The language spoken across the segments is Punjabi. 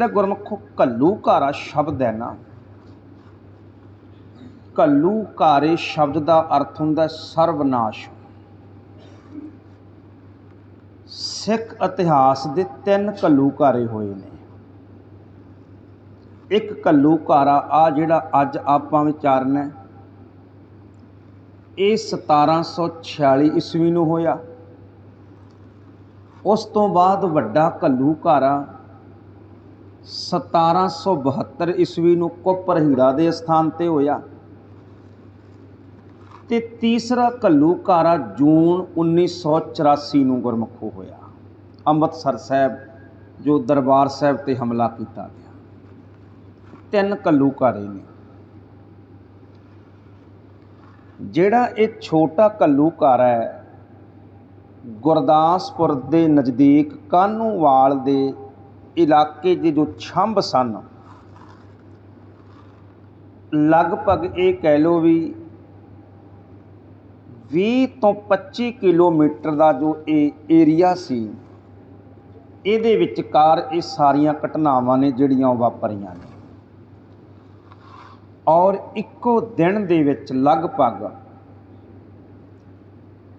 ਜਿਹੜਾ ਗੁਰਮੁਖੋ ਕੱਲੂ ਘਾਰਾ ਸ਼ਬਦ ਹੈ ਨਾ ਕੱਲੂ ਘਾਰੇ ਸ਼ਬਦ ਦਾ ਅਰਥ ਹੁੰਦਾ ਸਰਵਨਾਸ਼। ਸਿੱਖ ਇਤਿਹਾਸ ਦੇ ਤਿੰਨ ਕੱਲੂ ਘਾਰੇ ਹੋਏ ਨੇ। ਇੱਕ ਕੱਲੂ ਘਾਰਾ ਆ ਜਿਹੜਾ ਅੱਜ ਆਪਾਂ ਵਿਚਾਰਨਾ ਹੈ, ਇਹ 1746 ਈਸਵੀ ਨੂੰ ਹੋਇਆ। ਉਸ ਤੋਂ ਬਾਅਦ ਵੱਡਾ ਕੱਲੂ ਘਾਰਾ 1772 ਈਸਵੀ ਨੂੰ ਕੁੱਪ ਹੀਰਾ ਦੇ ਸਥਾਨ ਤੇ ਹੋਇਆ ਤੇ ਤੀਸਰਾ ਕੱਲੂ ਘਾਰਾ ਜੂਨ 1984 ਨੂੰ ਗੁਰਮੁਖੋ ਹੋਇਆ। ਅੰਮ੍ਰਿਤਸਰ ਸਾਹਿਬ, ਜੋ ਦਰਬਾਰ ਸਾਹਿਬ ਤੇ ਹਮਲਾ ਕੀਤਾ ਗਿਆ। ਤਿੰਨ ਕੱਲੂ ਨੇ। ਜਿਹੜਾ ਇਹ ਛੋਟਾ ਕੱਲੂ ਹੈ, ਗੁਰਦਾਸਪੁਰ ਦੇ ਨਜ਼ਦੀਕ ਕਾਹਨੂਵਾਲ ਦੇ ਇਲਾਕੇ ਦੇ ਜੋ ਛੰਭ ਸਨ, ਲਗਭਗ ਇਹ ਕਹਿ ਲਓ ਵੀ 20 ਤੋਂ 25 ਕਿਲੋਮੀਟਰ ਦਾ ਜੋ ਇਹ ਏਰੀਆ ਸੀ, ਇਹਦੇ ਵਿਚਕਾਰ ਇਹ ਸਾਰੀਆਂ ਘਟਨਾਵਾਂ ਨੇ ਜਿਹੜੀਆਂ ਉਹ ਵਾਪਰੀਆਂ ਨੇ। ਔਰ ਇੱਕੋ ਦਿਨ ਦੇ ਵਿੱਚ ਲਗਭਗ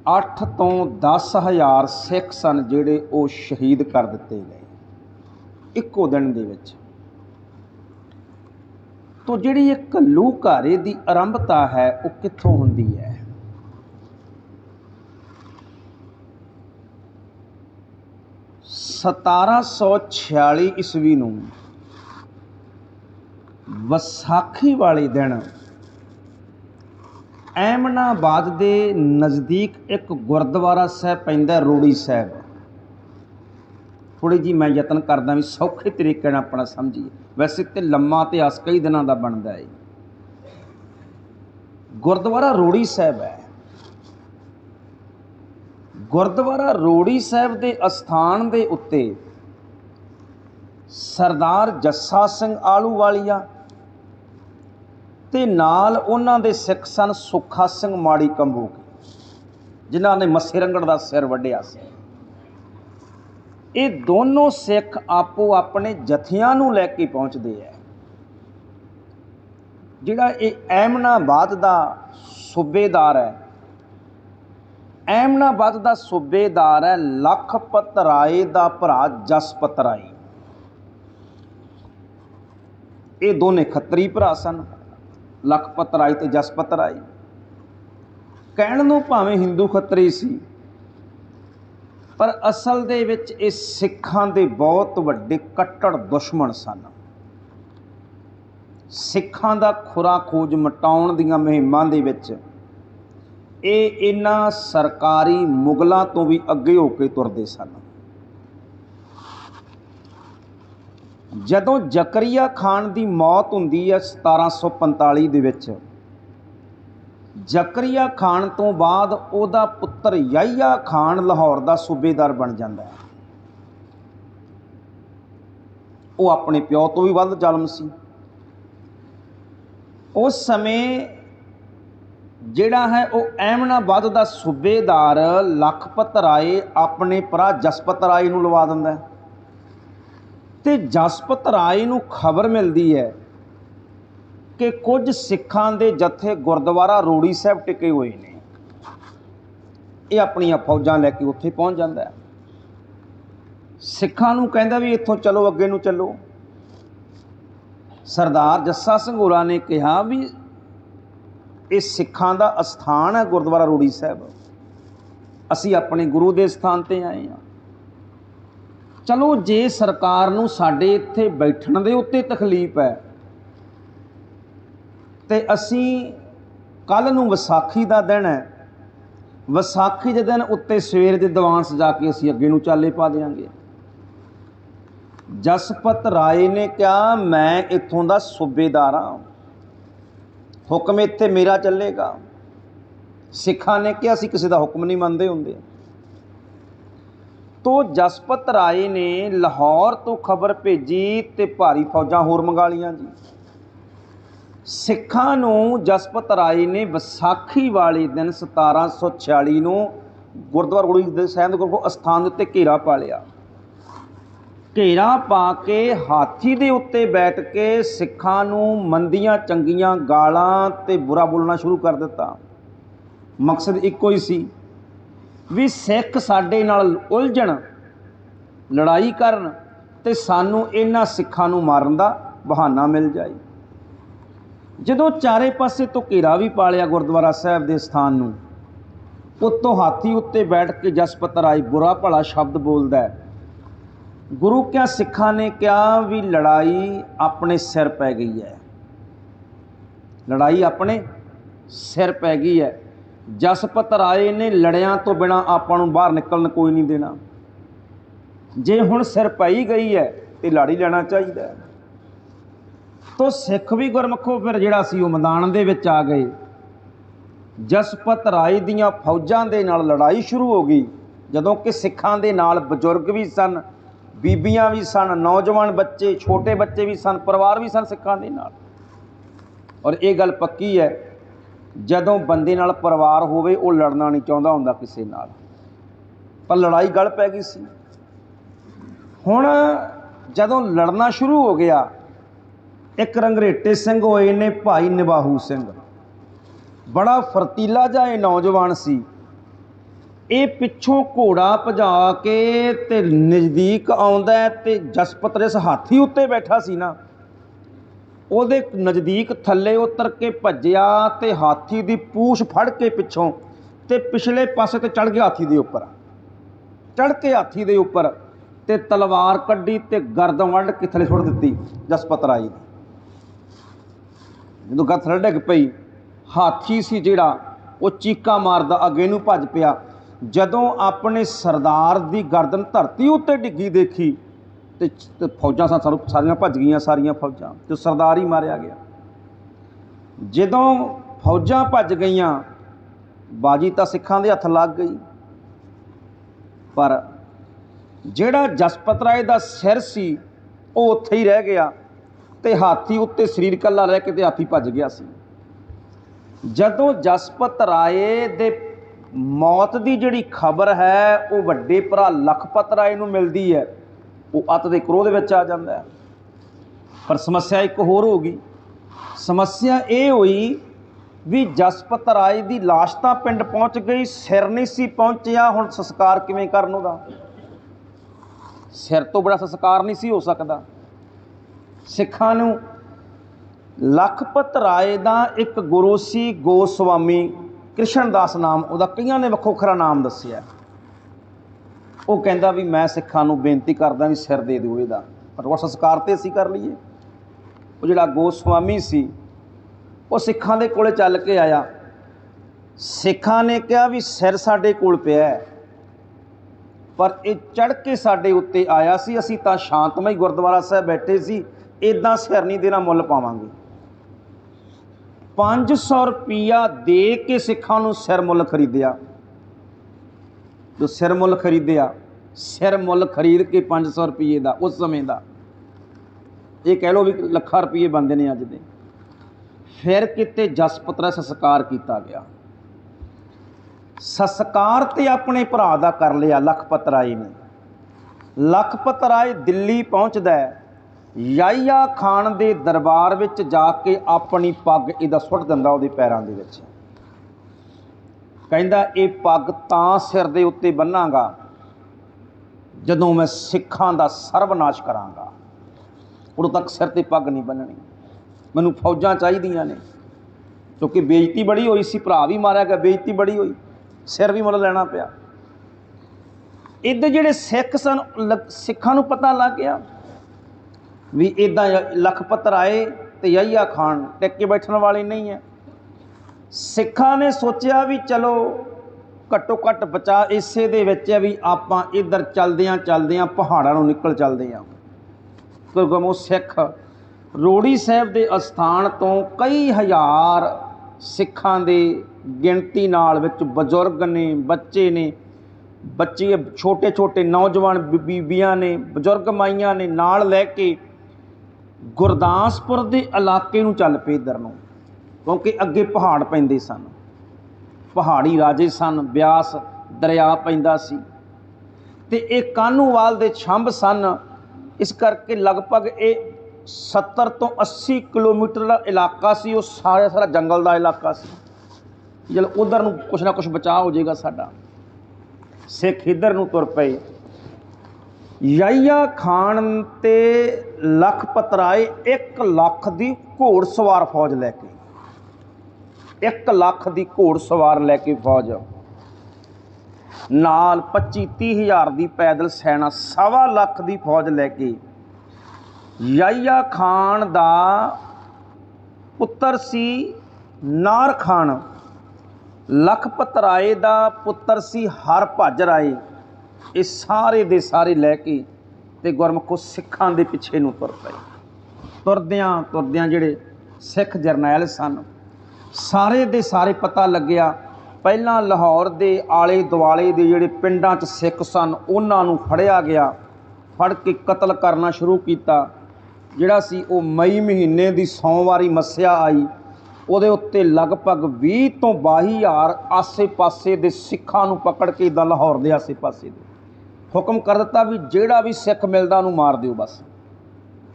8 ਤੋਂ 10 ਹਜ਼ਾਰ ਸਿੱਖ ਸਨ ਜਿਹੜੇ ਉਹ ਸ਼ਹੀਦ ਕਰ ਦਿੱਤੇ ਗਏ। ਇੱਕੋ ਦਿਨ ਦੇ ਵਿੱਚ। ਤੋਂ ਜਿਹੜੀ ਇਹ ਘੱਲੂਘਾਰੇ ਦੀ ਆਰੰਭਤਾ ਹੈ, ਉਹ ਕਿੱਥੋਂ ਹੁੰਦੀ ਹੈ? ਸਤਾਰਾਂ ਸੌ ਛਿਆਲੀ ਈਸਵੀ ਨੂੰ ਵਿਸਾਖੀ ਵਾਲੇ ਦਿਨ ਐਮਨਾਬਾਦ ਦੇ ਨਜ਼ਦੀਕ ਇੱਕ ਗੁਰਦੁਆਰਾ ਸਾਹਿਬ ਪੈਂਦਾ ਰੋੜੀ ਸਾਹਿਬ। ਥੋੜੀ ਜੀ ਮੈਂ ਯਤਨ ਕਰਦਾ ਵੀ ਸੌਖੇ ਤਰੀਕੇ ਨਾਲ ਆਪਣਾ ਸਮਝੀਏ। ਵੈਸੇ ਤੇ ਲੰਮਾ ਇਤਿਹਾਸ ਕਈ ਦਿਨਾਂ ਦਾ ਬਣਦਾ ਹੈ ਗੁਰਦੁਆਰਾ ਰੋੜੀ ਸਾਹਿਬ ਹੈ। ਗੁਰਦੁਆਰਾ ਰੋੜੀ ਸਾਹਿਬ ਦੇ ਅਸਥਾਨ ਦੇ ਉੱਤੇ ਸਰਦਾਰ ਜੱਸਾ ਸਿੰਘ ਆਲੂਵਾਲੀਆ ਤੇ ਨਾਲ ਉਹਨਾਂ ਦੇ ਸਿੱਖ ਸਨ ਸੁੱਖਾ ਸਿੰਘ ਮਾੜੀ ਕੰਬੋਕੀ, ਜਿਨ੍ਹਾਂ ਨੇ ਮੱਸੇ ਰੰਗੜ ਦਾ ਸਿਰ ਵੱਢਿਆ ਸੀ। ਇਹ ਦੋਨੋਂ ਸਿੱਖ ਆਪੋ ਆਪਣੇ ਜਥਿਆਂ ਨੂੰ ਲੈ ਕੇ ਪਹੁੰਚਦੇ ਹੈ ਜਿਹੜਾ ਇਹ ਐਮਨਾਬਾਦ ਦਾ ਸੂਬੇਦਾਰ ਹੈ, ਐਮਨਾਬਾਦ ਦਾ ਸੂਬੇਦਾਰ ਹੈ ਲਖਪਤ ਰਾਏ ਦਾ ਭਰਾ ਜਸਪਤ ਰਾਏ ਇਹ ਦੋਨੇ ਖੱਤਰੀ ਭਰਾ ਸਨ ਲਖਪਤ ਰਾਏ ਤੇ ਜਸਪਤ ਰਾਏ ਕਹਿਣ ਨੂੰ ਭਾਵੇਂ ਹਿੰਦੂ ਖੱਤਰੀ ਸੀ ਪਰ ਅਸਲ ਦੇ ਵਿੱਚ ਇਹ ਸਿੱਖਾਂ ਦੇ ਬਹੁਤ ਵੱਡੇ ਕੱਟੜ ਦੁਸ਼ਮਣ ਸਨ। ਸਿੱਖਾਂ ਦਾ ਖੁਰਾ ਖੋਜ ਮਟਾਉਣ ਦੀਆਂ ਮੁਹਿੰਮਾਂ ਦੇ ਵਿੱਚ ਇਹ ਇਹਨਾਂ ਸਰਕਾਰੀ ਮੁਗਲਾਂ ਤੋਂ ਵੀ ਅੱਗੇ ਹੋ ਕੇ ਤੁਰਦੇ ਸਨ। ਜਦੋਂ ਜ਼ਕਰੀਆ ਖਾਨ ਦੀ ਮੌਤ ਹੁੰਦੀ ਹੈ 1745 ਦੇ ਵਿੱਚ ਜ਼ਕਰੀਆ ਖਾਨ ਤੋਂ ਬਾਅਦ ਉਹਦਾ ਪੁੱਤਰ ਯਾਹਿਆ ਖਾਨ ਲਾਹੌਰ ਦਾ ਸੂਬੇਦਾਰ ਬਣ ਜਾਂਦਾ ਹੈ। ਉਹ ਆਪਣੇ ਪਿਓ ਤੋਂ ਵੀ ਵੱਧ ਜ਼ਾਲਮ ਸੀ। ਉਸ ਸਮੇਂ ਜਿਹੜਾ ਹੈ ਉਹ ਐਮਨਾਬਾਦ ਦਾ ਸੂਬੇਦਾਰ ਲਖਪਤ ਰਾਏ ਆਪਣੇ ਭਰਾ ਜਸਪਤ ਰਾਏ ਨੂੰ ਲਵਾ ਦਿੰਦਾ ਹੈ। ਤੇ ਜਸਪਤ ਰਾਏ ਨੂੰ ਖਬਰ ਮਿਲਦੀ ਹੈ ਕਿ ਕੁਝ ਸਿੱਖਾਂ ਦੇ ਜਥੇ ਗੁਰਦੁਆਰਾ ਰੋੜੀ ਸਾਹਿਬ ਟਿਕੇ ਹੋਏ ਨੇ। ਇਹ ਆਪਣੀਆਂ ਫੌਜਾਂ ਲੈ ਕੇ ਉੱਥੇ ਪਹੁੰਚ ਜਾਂਦਾ ਹੈ। ਸਿੱਖਾਂ ਨੂੰ ਕਹਿੰਦਾ ਵੀ ਇੱਥੋਂ ਚਲੋ, ਅੱਗੇ ਨੂੰ ਚੱਲੋ। ਸਰਦਾਰ ਜੱਸਾ ਸਿੰਘ ਨੇ ਕਿਹਾ ਵੀ ਇਹ ਸਿੱਖਾਂ ਦਾ ਅਸਥਾਨ ਹੈ ਗੁਰਦੁਆਰਾ ਰੋੜੀ ਸਾਹਿਬ। ਅਸੀਂ ਆਪਣੇ ਗੁਰੂ ਦੇ ਸਥਾਨ ਤੇ ਆਏ ਹਾਂ। ਚਲੋ, ਜੇ ਸਰਕਾਰ ਨੂੰ ਸਾਡੇ ਇੱਥੇ ਬੈਠਣ ਦੇ ਉੱਤੇ ਤਕਲੀਫ ਹੈ ਤੇ ਅਸੀਂ ਕੱਲ ਨੂੰ ਵਿਸਾਖੀ ਦਾ ਦਿਨ ਹੈ। ਵਿਸਾਖੀ ਦੇ ਦਿਨ ਉੱਤੇ ਸਵੇਰ ਦੇ ਦੀਵਾਨ ਸਜਾ ਕੇ ਅਸੀਂ ਅੱਗੇ ਨੂੰ ਚਾਲੇ ਪਾ ਦੇਵਾਂਗੇ ਜਸਪਤ ਰਾਏ ਨੇ ਕਿਹਾ, ਮੈਂ ਇੱਥੋਂ ਦਾ ਸੂਬੇਦਾਰ ਹਾਂ। ਹੁਕਮ ਇੱਥੇ ਮੇਰਾ ਚੱਲੇਗਾ। ਸਿੱਖਾਂ ਨੇ ਕਿਹਾ, ਅਸੀਂ ਕਿਸੇ ਦਾ ਹੁਕਮ ਨਹੀਂ ਮੰਨਦੇ ਹੁੰਦੇ। ਤੋ ਜਸਪਤ ਰਾਏ ਨੇ ਲਾਹੌਰ ਤੋਂ ਖਬਰ ਭੇਜੀ ਤੇ ਭਾਰੀ ਫੌਜਾਂ ਹੋਰ ਮੰਗਾ ਲੀਆਂ ਜੀ। ਸਿੱਖਾਂ ਨੂੰ ਜਸਪਤ ਰਾਏ ਨੇ ਵਿਸਾਖੀ ਵਾਲੇ ਦਿਨ 1746 ਨੂੰ ਗੁਰਦੁਆਰਾ ਗੁਰੂ ਸਾਹਿਬ ਦੇ ਕੋਲ ਅਸਥਾਨ ਦੇ ਉੱਤੇ ਘੇਰਾ ਪਾ ਲਿਆ। ਘੇਰਾ ਪਾ ਕੇ ਹਾਥੀ ਦੇ ਉੱਤੇ ਬੈਠ ਕੇ ਸਿੱਖਾਂ ਨੂੰ ਮੰਦੀਆਂ ਚੰਗੀਆਂ ਗਾਲਾਂ ਤੇ ਬੁਰਾ ਬੋਲਣਾ ਸ਼ੁਰੂ ਕਰ ਦਿੱਤਾ। ਮਕਸਦ ਇੱਕੋ ਹੀ ਸੀ ਵੀ ਸਿੱਖ ਸਾਡੇ ਨਾਲ ਉਲਝਣ, ਲੜਾਈ ਕਰਨ ਤੇ ਸਾਨੂੰ ਇਹਨਾਂ ਸਿੱਖਾਂ ਨੂੰ ਮਾਰਨ ਦਾ ਬਹਾਨਾ ਮਿਲ ਜਾਏ। ਜਦੋਂ ਚਾਰੇ ਪਾਸੇ ਤੋਂ ਘੇਰਾ ਵੀ ਪਾ ਲਿਆ ਗੁਰਦੁਆਰਾ ਸਾਹਿਬ ਦੇ ਸਥਾਨ ਨੂੰ, ਉੱਤੋਂ ਹਾਥੀ ਉੱਤੇ ਬੈਠ ਕੇ ਜਸਪਤ ਰਾਏ ਬੁਰਾ ਭਲਾ ਸ਼ਬਦ ਬੋਲਦਾ ਹੈ। ਗੁਰੂ ਕਿਆ ਸਿੱਖਾਂ ਨੇ ਕਿਹਾ ਵੀ ਲੜਾਈ ਆਪਣੇ ਸਿਰ ਪੈ ਗਈ ਹੈ। ਲੜਾਈ ਆਪਣੇ ਸਿਰ ਪੈ ਗਈ ਹੈ। ਜਸਪਤ ਰਾਏ ਨੇ ਲੜਿਆਂ ਤੋਂ ਬਿਨਾ ਆਪਾਂ ਨੂੰ ਬਾਹਰ ਨਿਕਲਣ ਕੋਈ ਨਹੀਂ ਦੇਣਾ। ਜੇ ਹੁਣ ਸਿਰ ਪਈ ਗਈ ਹੈ ਤੇ ਲਾੜੀ ਲੈਣਾ ਚਾਹੀਦਾ ਹੈ। ਤੋ ਸਿੱਖ ਵੀ ਗੁਰਮਖੋ ਫਿਰ ਜਿਹੜਾ ਸੀ ਉਹ ਮੈਦਾਨ ਦੇ ਵਿੱਚ ਆ ਗਏ। ਜਸਪਤ ਰਾਏ ਦੀਆਂ ਫੌਜਾਂ ਦੇ ਨਾਲ ਲੜਾਈ ਸ਼ੁਰੂ ਹੋ ਗਈ। ਜਦੋਂ ਕਿ ਸਿੱਖਾਂ ਦੇ ਨਾਲ ਬਜ਼ੁਰਗ ਵੀ ਸਨ, ਬੀਬੀਆਂ ਵੀ ਸਨ, ਨੌਜਵਾਨ ਬੱਚੇ, ਛੋਟੇ ਬੱਚੇ ਵੀ ਸਨ, ਪਰਿਵਾਰ ਵੀ ਸਨ ਸਿੱਖਾਂ ਦੇ ਨਾਲ। ਔਰ ਇਹ ਗੱਲ ਪੱਕੀ ਹੈ, ਜਦੋਂ ਬੰਦੇ ਨਾਲ ਪਰਿਵਾਰ ਹੋਵੇ, ਉਹ ਲੜਨਾ ਨਹੀਂ ਚਾਹੁੰਦਾ ਹੁੰਦਾ ਕਿਸੇ ਨਾਲ। ਪਰ ਲੜਾਈ ਗਲ ਪੈ ਗਈ ਸੀ। ਹੁਣ ਜਦੋਂ ਲੜਨਾ ਸ਼ੁਰੂ ਹੋ ਗਿਆ ਇੱਕ ਰੰਗਰੇਟੇ ਸਿੰਘ ਹੋਏ ਨੇ ਭਾਈ ਨਿਬਾਹੂ ਸਿੰਘ। ਬੜਾ ਫਰਤੀਲਾ ਜਿਹਾ ਇਹ ਨੌਜਵਾਨ ਸੀ। ਇਹ ਪਿੱਛੋਂ ਘੋੜਾ ਭਜਾ ਕੇ ਤੇ ਨਜ਼ਦੀਕ ਆਉਂਦਾ ਹੈ ਤੇ ਜਸਪਤ ਰਿਸ ਹਾਥੀ ਉੱਤੇ ਬੈਠਾ ਸੀ ਨਾ। ਉਹਦੇ ਨਜ਼ਦੀਕ ਥੱਲੇ ਉਤਰ ਕੇ ਭੱਜਿਆ ਤੇ ਹਾਥੀ ਦੀ ਪੂਛ ਫੜ ਕੇ ਪਿੱਛੋਂ ਤੇ ਪਿਛਲੇ ਪਾਸੇ ਤੇ ਚੜ ਗਿਆ ਹਾਥੀ ਦੇ ਉੱਪਰ। ਚੜ ਕੇ ਹਾਥੀ ਦੇ ਉੱਪਰ ਤੇ ਤਲਵਾਰ ਕੱਢੀ ਤੇ ਗਰਦਨ ਵੱਢ ਕੇ ਥੱਲੇ ਸੁੱਟ ਦਿੱਤੀ ਜਸਪਤ ਰਾਏ ਦੀ। ਜਦੋਂ ਗੱਥ ਡਿੱਗ ਪਈ, ਹਾਥੀ ਸੀ ਜਿਹੜਾ, ਉਹ ਚੀਕਾਂ ਮਾਰਦਾ ਅੱਗੇ ਨੂੰ ਭੱਜ ਪਿਆ। ਜਦੋਂ ਆਪਣੇ ਸਰਦਾਰ ਦੀ ਗਰਦਨ ਧਰਤੀ ਉੱਤੇ ਡਿੱਗੀ ਦੇਖੀ ਤੇ ਫੌਜਾਂ ਸਾ- ਸਾਰੂ- ਸਾਰੀਆਂ ਭੱਜ ਗਈਆਂ, ਸਾਰੀਆਂ ਫੌਜਾਂ, ਤੇ ਸਰਦਾਰ ਹੀ ਮਾਰਿਆ ਗਿਆ। ਜਦੋਂ ਫੌਜਾਂ ਭੱਜ ਗਈਆਂ, ਬਾਜੀ ਤਾਂ ਸਿੱਖਾਂ ਦੇ ਹੱਥ ਲੱਗ ਗਈ। ਪਰ ਜਿਹੜਾ ਜਸਪਤ ਰਾਏ ਦਾ ਸਿਰ ਸੀ, ਉਹ ਉੱਥੇ ਹੀ ਰਹਿ ਗਿਆ। ਤੇ ਹਾਥੀ ਉੱਤੇ ਸਰੀਰ ਕੱਲਾ ਰਹਿ ਕੇ ਤੇ ਹਾਥੀ ਭੱਜ ਗਿਆ ਸੀ। ਜਦੋਂ ਜਸਪਤ ਰਾਏ ਦੇ ਮੌਤ ਦੀ ਜਿਹੜੀ ਖਬਰ ਹੈ, ਉਹ ਵੱਡੇ ਭਰਾ ਲਖਪਤ ਰਾਏ ਨੂੰ ਮਿਲਦੀ ਹੈ, ਉਹ ਅਤ ਦੇ ਕ੍ਰੋਧ ਵਿੱਚ ਆ ਜਾਂਦਾ ਹੈ। ਪਰ ਸਮੱਸਿਆ ਇੱਕ ਹੋਰ ਹੋ ਗਈ। ਸਮੱਸਿਆ ਇਹ ਹੋਈ ਵੀ ਜਸਪਤ ਰਾਏ ਦੀ ਲਾਸ਼ ਤਾਂ ਪਿੰਡ ਪਹੁੰਚ ਗਈ, ਸਿਰ ਨਹੀਂ ਸੀ ਪਹੁੰਚਿਆ, ਹੁਣ ਸੰਸਕਾਰ ਕਿਵੇਂ ਕਰਨ ਉਹਦਾ? ਸਿਰ ਤੋਂ ਬੜਾ ਸੰਸਕਾਰ ਨਹੀਂ ਸੀ ਹੋ ਸਕਦਾ। ਸਿੱਖਾਂ ਨੂੰ, ਲਖਪਤ ਰਾਏ ਦਾ ਇੱਕ ਗੁਰੂ ਸੀ ਗੋਸਵਾਮੀ ਕ੍ਰਿਸ਼ਨਦਾਸ ਨਾਮ, ਉਹਦਾ ਕਈਆਂ ਨੇ ਵੱਖੋ ਵੱਖਰਾ ਨਾਮ ਦੱਸਿਆ। ਉਹ ਕਹਿੰਦਾ ਵੀ ਮੈਂ ਸਿੱਖਾਂ ਨੂੰ ਬੇਨਤੀ ਕਰਦਾ ਵੀ ਸਿਰ ਦੇ ਦਿਓ ਇਹਦਾ। ਪਰ ਉਹ ਸੰਸਕਾਰ ਤੇ ਅਸੀਂ ਕਰ ਲਈਏ। ਉਹ ਜਿਹੜਾ ਗੋਸਵਾਮੀ ਸੀ, ਉਹ ਸਿੱਖਾਂ ਦੇ ਕੋਲੇ ਚੱਲ ਕੇ ਆਇਆ। ਸਿੱਖਾਂ ਨੇ ਕਿਹਾ ਵੀ ਸਿਰ ਸਾਡੇ ਕੋਲ ਪਿਆ ਹੈ। ਪਰ ਇਹ ਚੜ ਕੇ ਸਾਡੇ ਉੱਤੇ ਆਇਆ ਸੀ। ਅਸੀਂ ਤਾਂ ਸ਼ਾਂਤਮਈ ਗੁਰਦੁਆਰਾ ਸਾਹਿਬ ਬੈਠੇ ਸੀ। ਇਦਾਂ ਸਿਰ ਨਹੀਂ ਦੇਣਾ ਮੁੱਲ ਪਾਵਾਂਗੇ। 500 ਰੁਪਿਆ ਦੇ ਕੇ ਸਿੱਖਾਂ ਨੂੰ ਸਿਰ ਮੁੱਲ ਖਰੀਦਿਆ। ਜੋ ਸਿਰ ਮੁੱਲ ਖਰੀਦਿਆ, ਸਿਰ ਮੁੱਲ ਖਰੀਦ ਕੇ 500 ਰੁਪਏ ਦਾ, ਉਸ ਸਮੇਂ ਦਾ। ਇਹ ਕਹਿ ਲਓ ਵੀ ਲੱਖਾਂ ਰੁਪਏ ਬੰਦੇ ਨੇ ਅੱਜ ਦੇ। ਫਿਰ ਕਿਤੇ ਜਸਪਤਰਾ ਸੰਸਕਾਰ ਕੀਤਾ ਗਿਆ। ਸੰਸਕਾਰ ਤੇ ਆਪਣੇ ਭਰਾ ਦਾ ਕਰ ਲਿਆ, ਲਖਪਤ ਰਾਏ ਨੇ। ਲਖਪਤ ਰਾਏ ਦਿੱਲੀ ਪਹੁੰਚਦਾ ਹੈ। ਯਾਇਆ ਖਾਨ ਦੇ ਦਰਬਾਰ ਵਿੱਚ ਜਾ ਕੇ ਆਪਣੀ ਪੱਗ ਇਹਦਾ ਸੁੱਟ ਦਿੰਦਾ ਉਹਦੇ ਪੈਰਾਂ ਦੇ ਵਿੱਚ। ਕਹਿੰਦਾ, ਇਹ ਪੱਗ ਤਾਂ ਸਿਰ ਦੇ ਉੱਤੇ ਬੰਨਾਂਗਾ, ਜਦੋਂ ਮੈਂ ਸਿੱਖਾਂ ਦਾ ਸਰਵਨਾਸ਼ ਕਰਾਂਗਾ। ਉਦੋਂ ਤੱਕ ਸਿਰ ਤੇ ਪੱਗ ਨਹੀਂ ਬੰਨਣੀ। ਮੈਨੂੰ ਫੌਜਾਂ ਚਾਹੀਦੀਆਂ ਨੇ। ਕਿਉਂਕਿ ਬੇਇੱਜ਼ਤੀ ਬੜੀ ਹੋਈ ਸੀ, ਭਰਾ ਵੀ ਮਾਰਿਆ ਗਿਆ, ਬੇਇੱਜ਼ਤੀ ਬੜੀ ਹੋਈ। ਸਿਰ ਵੀ ਮੁੱਲ ਲੈਣਾ ਪਿਆ। ਇੱਧਰ ਜਿਹੜੇ ਸਿੱਖ ਸਨ, ਲ- ਸਿੱਖਾਂ ਨੂੰ ਪਤਾ ਲੱਗ ਗਿਆ ਵੀ ਇਦਾਂ ਲਖਪਤ ਰਾਏ ਤੇ ਯਹੀਆ ਖਾਨ ਟਿਕ ਬੈਠਣ ਵਾਲੇ ਨਹੀਂ ਹੈ ਸਿੱਖਾਂ ਨੇ ਸੋਚਿਆ ਵੀ ਚਲੋ ਘੱਟੋ ਘੱਟ ਬਚਾ ਇਸੇ ਦੇ ਵਿੱਚ ਹੈ ਵੀ ਆਪਾਂ ਇੱਧਰ ਚਲਦਿਆਂ ਚੱਲਦਿਆਂ ਪਹਾੜਾਂ ਨੂੰ ਨਿਕਲ ਚਲਦੇ ਹਾਂ ਕਿਉਂਕਿ ਸਿੱਖ ਰੋੜੀ ਸਾਹਿਬ ਦੇ ਅਸਥਾਨ ਤੋਂ ਕਈ ਹਜ਼ਾਰ ਸਿੱਖਾਂ ਦੇ ਗਿਣਤੀ ਨਾਲ ਵਿੱਚ ਬਜ਼ੁਰਗ ਨੇ, ਬੱਚੇ ਨੇ, ਬੱਚੇ ਛੋਟੇ ਛੋਟੇ ਨੌਜਵਾਨ ਬੀ- ਬੀਬੀਆਂ ਨੇ, ਬਜ਼ੁਰਗ ਮਾਈਆਂ ਨੇ ਨਾਲ ਲੈ ਕੇ ਗੁਰਦਾਸਪੁਰ ਦੇ ਇਲਾਕੇ ਨੂੰ ਚੱਲ ਪਏ ਇੱਧਰ ਨੂੰ, ਕਿਉਂਕਿ ਅੱਗੇ ਪਹਾੜ ਪੈਂਦੇ ਸਨ। ਪਹਾੜੀ ਰਾਜੇ ਸਨ, ਬਿਆਸ ਦਰਿਆ ਪੈਂਦਾ ਸੀ। ਤੇ ਇਹ ਕਾਨੂੰਵਾਲ ਦੇ ਛੰਭ ਸਨ। ਇਸ ਕਰਕੇ ਲਗਭਗ ਇਹ 70 ਤੋਂ 80 ਕਿਲੋਮੀਟਰ ਦਾ ਇਲਾਕਾ ਸੀ, ਉਹ ਸਾਰਾ ਸਾਰਾ ਜੰਗਲ ਦਾ ਇਲਾਕਾ ਸੀ। ਜਦ ਉਧਰ ਨੂੰ ਕੁਛ ਨਾ ਕੁਛ ਬਚਾਅ ਹੋ ਜਾਏਗਾ ਸਾਡਾ। ਸਿੱਖ ਇੱਧਰ ਨੂੰ ਤੁਰ ਪਏ। ਯਾਇਆ ਖਾਨ ਤੇ ਲਖਪਤ ਰਾਏ 1 ਲੱਖ ਦੀ ਘੋੜਸਵਾਰ ਫੌਜ ਲੈ ਕੇ। 1 ਲੱਖ ਦੀ ਘੋੜਸਵਾਰ ਲੈ ਕੇ ਫੌਜ। ਨਾਲ 25 30 ਹਜ਼ਾਰ ਦੀ ਪੈਦਲ ਸੈਨਾ, ਸਵਾ ਲੱਖ ਦੀ ਫੌਜ ਲੈ ਕੇ। ਯਾਇਆ ਖਾਨ ਦਾ ਪੁੱਤਰ ਸੀ ਨਾਰ ਖਾਨ। ਲਖਪਤ ਰਾਏ ਦਾ ਪੁੱਤਰ ਸੀ ਹਰਭੱਜ ਰਾਏ। ਇਹ ਸਾਰੇ ਦੇ ਸਾਰੇ ਲੈ ਕੇ ਤੇ ਗੁਰਮੁਖੋ ਸਿੱਖਾਂ ਦੇ ਪਿੱਛੇ ਨੂੰ ਤੁਰ ਪਏ। ਤੁਰਦਿਆਂ ਤੁਰਦਿਆਂ ਜਿਹੜੇ ਸਿੱਖ ਜਰਨੈਲ ਸਨ, ਸਾਰੇ ਦੇ ਸਾਰੇ ਪਤਾ ਲੱਗਿਆ, ਪਹਿਲਾਂ ਲਾਹੌਰ ਦੇ ਆਲੇ ਦੁਆਲੇ ਦੇ ਜਿਹੜੇ ਪਿੰਡਾਂ 'ਚ ਸਿੱਖ ਸਨ, ਉਹਨਾਂ ਨੂੰ ਫੜਿਆ ਗਿਆ, ਫੜ ਕੇ ਕਤਲ ਕਰਨਾ ਸ਼ੁਰੂ ਕੀਤਾ। ਜਿਹੜਾ ਸੀ ਉਹ ਮਈ ਮਹੀਨੇ ਦੀ ਸੋਮਵਾਰੀ ਮੱਸਿਆ ਆਈ, ਉਹਦੇ ਉੱਤੇ ਲਗਭਗ 20 ਤੋਂ 22 ਹਜ਼ਾਰ ਆਸੇ-ਪਾਸੇ ਦੇ ਸਿੱਖਾਂ ਨੂੰ ਪਕੜ ਕੇ ਇਦਾਂ ਲਾਹੌਰ ਦੇ ਆਸੇ-ਪਾਸੇ ਦੇ। ਹੁਕਮ ਕਰ ਦਿੱਤਾ ਵੀ ਜਿਹੜਾ ਵੀ ਸਿੱਖ ਮਿਲਦਾ ਉਹਨੂੰ ਮਾਰ ਦਿਓ ਬਸ।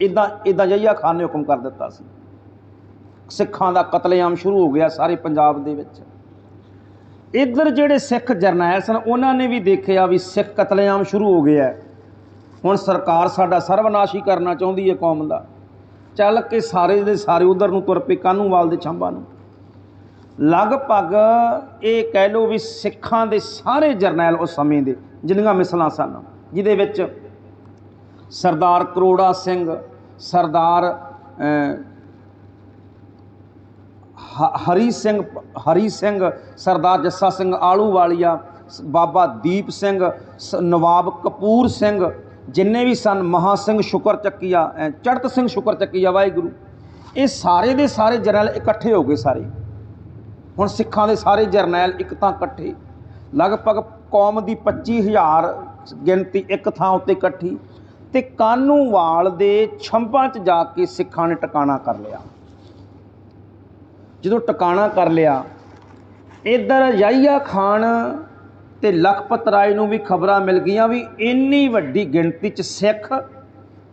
ਇਦਾਂ ਇਦਾਂ ਜਈਆ ਖਾਨ ਨੇ ਹੁਕਮ ਕਰ ਦਿੱਤਾ ਸੀ। ਸਿੱਖਾਂ ਦਾ ਕਤਲੇਆਮ ਸ਼ੁਰੂ ਹੋ ਗਿਆ ਸਾਰੇ ਪੰਜਾਬ ਦੇ ਵਿੱਚ। ਇੱਧਰ ਜਿਹੜੇ ਸਿੱਖ ਜਰਨੈਲ ਸਨ, ਉਹਨਾਂ ਨੇ ਵੀ ਦੇਖਿਆ ਵੀ ਸਿੱਖ ਕਤਲੇਆਮ ਸ਼ੁਰੂ ਹੋ ਗਿਆ। ਹੁਣ ਸਰਕਾਰ ਸਾਡਾ ਸਰਵਨਾਸ਼ ਹੀ ਕਰਨਾ ਚਾਹੁੰਦੀ ਹੈ ਕੌਮ ਦਾ। ਚੱਲ ਕੇ ਸਾਰੇ ਦੇ ਸਾਰੇ ਉਧਰ ਨੂੰ ਤੁਰ ਪਏ ਕਾਨੂੰਵਾਲ ਦੇ ਛੰਭਾਂ ਨੂੰ? ਲਗਭਗ ਇਹ ਕਹਿ ਲਓ ਵੀ ਸਿੱਖਾਂ ਦੇ ਸਾਰੇ ਜਰਨੈਲ ਉਸ ਸਮੇਂ ਦੇ ਜਿੰਨੀਆਂ ਮਿਸਲਾਂ ਸਨ ਜਿਹਦੇ ਵਿੱਚ ਸਰਦਾਰ ਕਰੋੜਾ ਸਿੰਘ ਸਰਦਾਰ ਹਰੀ ਸਿੰਘ ਹਰੀ ਸਿੰਘ ਸਰਦਾਰ ਜੱਸਾ ਸਿੰਘ ਆਲੂਵਾਲੀਆ ਸ- ਬਾਬਾ ਦੀਪ ਸਿੰਘ ਸ- ਨਵਾਬ ਕਪੂਰ ਸਿੰਘ ਜਿੰਨੇ ਵੀ ਸਨ ਮਹਾ ਸਿੰਘ ਸ਼ੁਕਰ ਚੱਕੀਆ ਅ, ਚੜਤ ਸਿੰਘ ਸ਼ੁਕਰ ਚੱਕੀਆ ਵਾਹਿਗੁਰੂ ਇਹ ਸਾਰੇ ਦੇ ਸਾਰੇ ਜਰਨੈਲ ਇਕੱਠੇ ਹੋ ਗਏ ਸਾਰੇ। ਹੁਣ ਸਿੱਖਾਂ ਦੇ ਸਾਰੇ ਜਰਨੈਲ ਇੱਕ ਤਾਂ ਇਕੱਠੇ, ਲਗਭਗ ਕੌਮ ਦੀ 25000 ਗਿਣਤੀ ਇੱਕ ਥਾਂ ਉੱਤੇ ਇਕੱਠੀ ਤੇ ਕਾਨੂੰਵਾਲ ਦੇ ਛੰਭਾਂ 'ਚ ਜਾ ਕੇ ਸਿੱਖਾਂ ਨੇ ਟਿਕਾਣਾ ਕਰ ਲਿਆ। ਜਦੋਂ ਟਿਕਾਣਾ ਕਰ ਲਿਆ, ਇਧਰ ਯਹੀਆ ਖਾਨ ਤੇ ਲਖਪਤ ਰਾਏ ਨੂੰ ਵੀ ਖਬਰਾਂ ਮਿਲ ਗਈਆਂ ਵੀ ਇੰਨੀ ਵੱਡੀ ਗਿਣਤੀ 'ਚ ਸਿੱਖ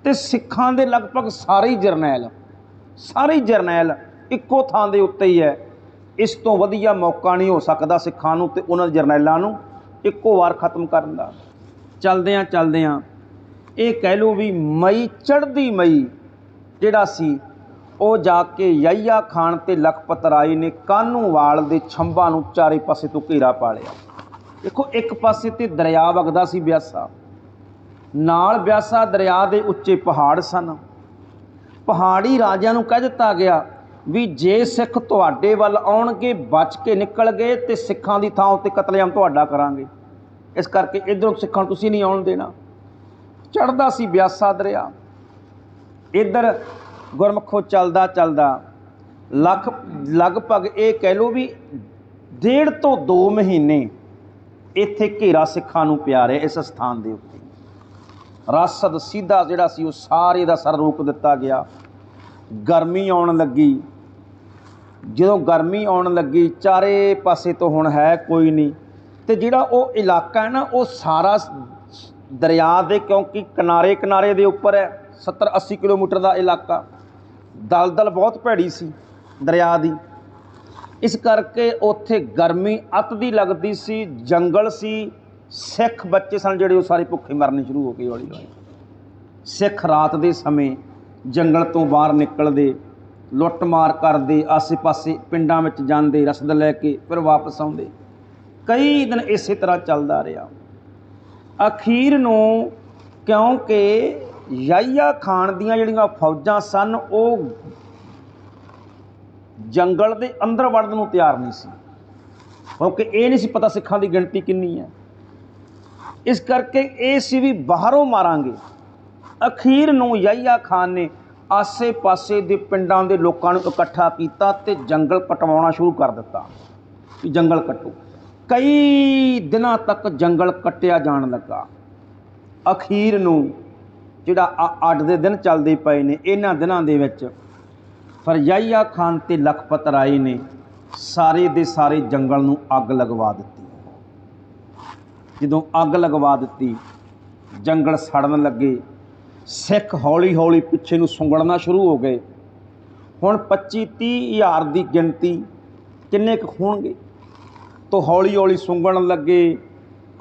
ਤੇ ਸਿੱਖਾਂ ਦੇ ਲਗਭਗ ਸਾਰੇ ਜਰਨੈਲ ਸਾਰੇ ਜਰਨੈਲ ਇੱਕੋ ਥਾਂ ਦੇ ਉੱਤੇ ਹੀ ਹੈ। ਇਸ ਤੋਂ ਵਧੀਆ ਮੌਕਾ ਨਹੀਂ ਹੋ ਸਕਦਾ ਸਿੱਖਾਂ ਨੂੰ ਤੇ ਉਹਨਾਂ ਦੇ ਜਰਨੈਲਾਂ ਨੂੰ ਇੱਕੋ ਵਾਰ ਖਤਮ ਕਰਨ ਦਾ। ਚਲਦਿਆਂ ਚਲਦਿਆਂ ਇਹ ਕਹਿ ਲਓ ਵੀ ਮਈ ਚੜ੍ਹਦੀ ਮਈ ਜਿਹੜਾ ਸੀ, ਉਹ ਜਾ ਕੇ ਯਾਇਆ ਖਾਨ ਤੇ ਲਖਪਤ ਰਾਏ ਨੇ ਕਾਨੂੰਵਾਲ ਦੇ ਛੰਭਾਂ ਨੂੰ ਚਾਰੇ ਪਾਸੇ ਤੋਂ ਘੇਰਾ ਪਾ ਲਿਆ। ਦੇਖੋ, ਇੱਕ ਪਾਸੇ ਤੇ ਦਰਿਆ ਵਗਦਾ ਸੀ ਬਿਆਸਾ। ਨਾਲ ਬਿਆਸਾ ਦਰਿਆ ਦੇ ਉੱਚੇ ਪਹਾੜ ਸਨ। ਪਹਾੜੀ ਰਾਜਿਆਂ ਨੂੰ ਕਹਿ ਦਿੱਤਾ ਗਿਆ ਵੀ ਜੇ ਸਿੱਖ ਤੁਹਾਡੇ ਵੱਲ ਆਉਣਗੇ, ਬਚ ਕੇ ਨਿਕਲ ਗਏ ਤੇ ਸਿੱਖਾਂ ਦੀ ਥਾਂ ਉੱਤੇ ਕਤਲੇਆਮ ਤੁਹਾਡਾ ਕਰਾਂਗੇ। ਇਸ ਕਰਕੇ ਇਧਰੋਂ ਸਿੱਖਾਂ ਨੂੰ ਤੁਸੀਂ ਨਹੀਂ ਆਉਣ ਦੇਣਾ। ਚੜਦਾ ਸੀ ਬਿਆਸਾ ਦਰਿਆ। ਇੱਧਰ ਗੁਰਮਖੋ ਚੱਲਦਾ ਚੱਲਦਾ ਲੱਖ, ਲਗਭਗ ਇਹ ਕਹਿ ਲਓ ਵੀ ਡੇਢ ਤੋਂ 2 ਮਹੀਨੇ ਇੱਥੇ ਘੇਰਾ ਸਿੱਖਾਂ ਨੂੰ ਪਿਆ ਰਿਹਾ ਇਸ ਸਥਾਨ ਦੇ ਉੱਤੇ। ਰਸਦ ਸਿੱਧਾ ਜਿਹੜਾ ਸੀ ਉਹ ਸਾਰੇ ਦਾ ਸਰ ਰੋਕ ਦਿੱਤਾ ਗਿਆ। ਗਰਮੀ ਆਉਣ ਲੱਗੀ। ਜਦੋਂ ਗਰਮੀ ਆਉਣ ਲੱਗੀ, ਚਾਰੇ ਪਾਸੇ ਤੋਂ ਹੁਣ ਹੈ ਕੋਈ ਨਹੀਂ। ਤੇ ਜਿਹੜਾ ਉਹ ਇਲਾਕਾ ਹੈ ਨਾ, ਉਹ ਸਾਰਾ ਦਰਿਆ ਦੇ, ਕਿਉਂਕਿ ਕਿਨਾਰੇ ਕਿਨਾਰੇ ਦੇ ਉੱਪਰ ਹੈ 70 80 ਕਿਲੋਮੀਟਰ ਦਾ ਇਲਾਕਾ। ਦਲਦਲ ਬਹੁਤ ਭੈੜੀ ਸੀ ਦਰਿਆ ਦੀ। ਇਸ ਕਰਕੇ ਉੱਥੇ ਗਰਮੀ ਅਤ ਦੀ ਲੱਗਦੀ ਸੀ, ਜੰਗਲ ਸੀ, ਸਿੱਖ ਬੱਚੇ ਸਨ ਜਿਹੜੇ ਉਹ ਸਾਰੇ ਭੁੱਖੇ ਮਰਨੇ ਸ਼ੁਰੂ ਹੋ ਗਏ ਹੌਲੀ ਹੌਲੀ। ਸਿੱਖ ਰਾਤ ਦੇ ਸਮੇਂ ਜੰਗਲ ਤੋਂ ਬਾਹਰ ਨਿਕਲਦੇ ਲੁੱਟਮਾਰ ਕਰਦੇ, ਆਸੇ-ਪਾਸੇ ਪਿੰਡਾਂ ਵਿੱਚ ਜਾਂਦੇ, ਰਸਦ ਲੈ ਕੇ ਫਿਰ ਵਾਪਸ ਆਉਂਦੇ। ਕਈ ਦਿਨ ਇਸੇ ਤਰ੍ਹਾਂ ਚੱਲਦਾ ਰਿਹਾ। ਅਖੀਰ ਨੂੰ ਕਿਉਂਕਿ ਯਾਇਆ ਖਾਨ ਦੀਆਂ ਜਿਹੜੀਆਂ ਫੌਜਾਂ ਸਨ, ਉਹ ਜੰਗਲ ਦੇ ਅੰਦਰ ਵੜਨ ਨੂੰ ਤਿਆਰ ਨਹੀਂ ਸੀ। ਕਿਉਂਕਿ ਇਹ ਨਹੀਂ ਸੀ ਪਤਾ ਸਿੱਖਾਂ ਦੀ ਗਿਣਤੀ ਕਿੰਨੀ ਹੈ। ਇਸ ਕਰਕੇ ਇਹ ਸੀ ਵੀ ਬਾਹਰੋਂ ਮਾਰਾਂਗੇ। ਅਖੀਰ ਨੂੰ ਯਾਇਆ ਖਾਨ ਨੇ ਆਸੇ-ਪਾਸੇ ਦੇ ਪਿੰਡਾਂ ਦੇ ਲੋਕਾਂ ਨੂੰ ਇਕੱਠਾ ਕੀਤਾ ਤੇ ਜੰਗਲ ਕਟਵਾਉਣਾ ਸ਼ੁਰੂ ਕਰ ਦਿੱਤਾ ਕਿ ਜੰਗਲ ਕੱਟੋ। ਕਈ ਦਿਨਾਂ ਤੱਕ ਜੰਗਲ ਕੱਟਿਆ ਜਾਣ ਲੱਗਾ। ਅਖੀਰ ਨੂੰ ਜਿਹੜਾ ਆ- ਅੱਡ ਦੇ ਦਿਨ ਚੱਲਦੇ ਪਏ ਨੇ, ਇਹਨਾਂ ਦਿਨਾਂ ਦੇ ਵਿੱਚ ਫਰਜਾਈਆ ਖਾਨ ਤੇ ਲਖਪਤ ਰਾਏ ਨੇ ਸਾਰੇ ਦੇ ਸਾਰੇ ਜੰਗਲ ਨੂੰ ਅੱਗ ਲਗਵਾ ਦਿੱਤੀ। ਜਦੋਂ ਅੱਗ ਲਗਵਾ ਦਿੱਤੀ, ਜੰਗਲ ਸੜਨ ਲੱਗੇ ਸਿੱਖ ਹੌਲੀ ਹੌਲੀ ਪਿੱਛੇ ਨੂੰ ਸੁੰਗੜਨਾ ਸ਼ੁਰੂ ਹੋ ਗਏ। ਹੁਣ 25 30 ਹਜ਼ਾਰ ਦੀ ਗਿਣਤੀ ਕਿੰਨੇ ਕੁ ਹੋਣਗੇ? ਤੋਂ ਹੌਲੀ ਹੌਲੀ ਸੁੰਗੜਨ ਲੱਗੇ।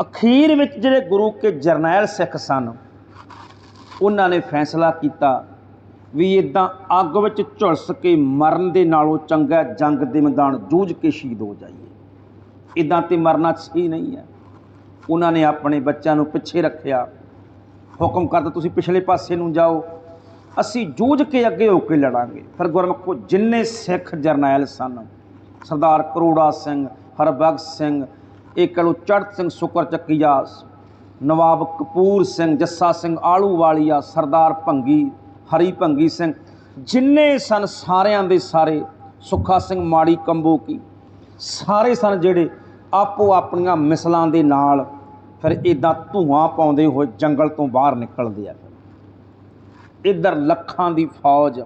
ਅਖੀਰ ਵਿੱਚ ਜਿਹੜੇ ਗੁਰੂ ਕੇ ਜਰਨੈਲ ਸਿੱਖ ਸਨ, ਉਹਨਾਂ ਨੇ ਫੈਸਲਾ ਕੀਤਾ ਵੀ ਇਦਾਂ ਅੱਗ ਵਿੱਚ ਝੁਲਸ ਕੇ ਮਰਨ ਦੇ ਨਾਲੋਂ ਚੰਗਾ ਜੰਗ ਦੇ ਮੈਦਾਨ ਜੂਝ ਕੇ ਸ਼ਹੀਦ ਹੋ ਜਾਈਏ। ਇਦਾਂ ਤੇ ਮਰਨਾ ਸਹੀ ਨਹੀਂ ਹੈ। ਉਹਨਾਂ ਨੇ ਆਪਣੇ ਬੱਚਿਆਂ ਨੂੰ ਪਿੱਛੇ ਰੱਖਿਆ। ਹੁਕਮ ਕਰਦਾ ਤੁਸੀਂ ਪਿਛਲੇ ਪਾਸੇ ਨੂੰ ਜਾਓ। ਅਸੀਂ ਜੂਝ ਕੇ ਅੱਗੇ ਹੋ ਕੇ ਲੜਾਂਗੇ। ਫਿਰ ਗੁਰਮੁਖੋ ਜਿੰਨੇ ਸਿੱਖ ਜਰਨੈਲ ਸਨ, ਸਰਦਾਰ ਕਰੋੜਾ ਸਿੰਘ, ਹਰਬਖਸ਼ ਸਿੰਘ, ਇਹ ਕਲੋ ਚੜ੍ਹਤ ਸਿੰਘ, ਸੁਕਰ ਚੱਕੀਆ ਨਵਾਬ ਕਪੂਰ ਸਿੰਘ, ਜੱਸਾ ਸਿੰਘ ਆਲੂ ਵਾਲੀਆ ਸਰਦਾਰ ਭੰਗੀ, ਹਰੀ ਭੰਗੀ ਸਿੰਘ, ਜਿੰਨੇ ਸਨ ਸਾਰਿਆਂ ਦੇ ਸਾਰੇ, ਸੁੱਖਾ ਸਿੰਘ ਮਾੜੀ ਕੰਬੋ ਕੀ, ਸਾਰੇ ਸਨ ਜਿਹੜੇ ਆਪੋ ਆਪਣੀਆਂ ਮਿਸਲਾਂ ਦੇ ਨਾਲ ਫਿਰ ਇਦਾਂ ਧੂਆਂ ਪਾਉਂਦੇ ਹੋਏ ਜੰਗਲ ਤੋਂ ਬਾਹਰ ਨਿਕਲਦੇ ਆ ਫਿਰ। ਇੱਧਰ ਲੱਖਾਂ ਦੀ ਫੌਜ,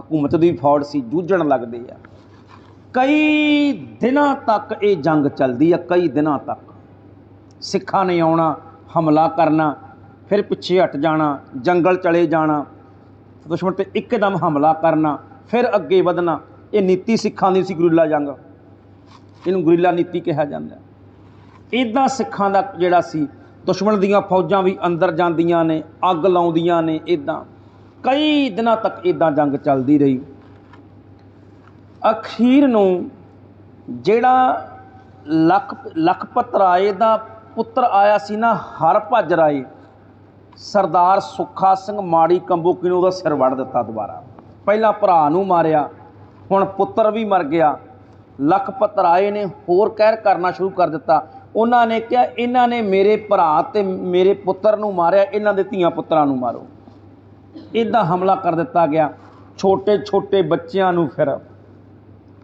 ਹਕੂਮਤ ਦੀ ਫੌਜ ਸੀ, ਜੂਝਣ ਲੱਗਦੇ ਆ। ਕਈ ਦਿਨਾਂ ਤੱਕ ਇਹ ਜੰਗ ਚੱਲਦੀ ਆ, ਕਈ ਦਿਨਾਂ ਤੱਕ। ਸਿੱਖਾਂ ਨੇ ਆਉਣਾ, ਹਮਲਾ ਕਰਨਾ, ਫਿਰ ਪਿੱਛੇ ਹਟ ਜਾਣਾ, ਜੰਗਲ ਚਲੇ ਜਾਣਾ, ਦੁਸ਼ਮਣ ਤੇ ਇੱਕਦਮ ਹਮਲਾ ਕਰਨਾ, ਫਿਰ ਅੱਗੇ ਵਧਣਾ। ਇਹ ਨੀਤੀ ਸਿੱਖਾਂ ਦੀ ਸੀ, ਗੁਰੀਲਾ ਜੰਗ। ਇਹਨੂੰ ਗੁਰੀਲਾ ਨੀਤੀ ਕਿਹਾ ਜਾਂਦਾ। ਇਦਾਂ ਸਿੱਖਾਂ ਦਾ ਜਿਹੜਾ ਸੀ, ਦੁਸ਼ਮਣ ਦੀਆਂ ਫੌਜਾਂ ਵੀ ਅੰਦਰ ਜਾਂਦੀਆਂ ਨੇ, ਅੱਗ ਲਾਉਂਦੀਆਂ ਨੇ ਇਦਾਂ ਕਈ ਦਿਨਾਂ ਤੱਕ ਇਦਾਂ ਜੰਗ ਚੱਲਦੀ ਰਹੀ। ਅਖੀਰ ਨੂੰ ਜਿਹੜਾ ਲਖ, ਲਖਪਤ ਰਾਏ ਦਾ ਪੁੱਤਰ ਆਇਆ ਸੀ ਨਾ ਹਰ ਭੱਜ ਰਾਏ, ਸਰਦਾਰ ਸੁੱਖਾ ਸਿੰਘ ਮਾੜੀ ਕੰਬੋਕੀ ਨੂੰ ਉਹਦਾ ਸਿਰ ਵੜ ਦਿੱਤਾ ਦੁਬਾਰਾ। ਪਹਿਲਾਂ ਭਰਾ ਨੂੰ ਮਾਰਿਆ, ਹੁਣ ਪੁੱਤਰ ਵੀ ਮਰ ਗਿਆ। ਲਖਪਤ ਰਾਏ ਨੇ ਹੋਰ ਕਹਿਰ ਕਰਨਾ ਸ਼ੁਰੂ ਕਰ ਦਿੱਤਾ। ਉਹਨਾਂ ਨੇ ਕਿਹਾ, ਇਹਨਾਂ ਨੇ ਮੇਰੇ ਭਰਾ ਅਤੇ ਮੇਰੇ ਪੁੱਤਰ ਨੂੰ ਮਾਰਿਆ, ਇਹਨਾਂ ਦੇ ਧੀਆਂ ਪੁੱਤਰਾਂ ਨੂੰ ਮਾਰੋ। ਇੱਦਾਂ ਹਮਲਾ ਕਰ ਦਿੱਤਾ ਗਿਆ। ਛੋਟੇ ਛੋਟੇ ਬੱਚਿਆਂ ਨੂੰ ਫਿਰ,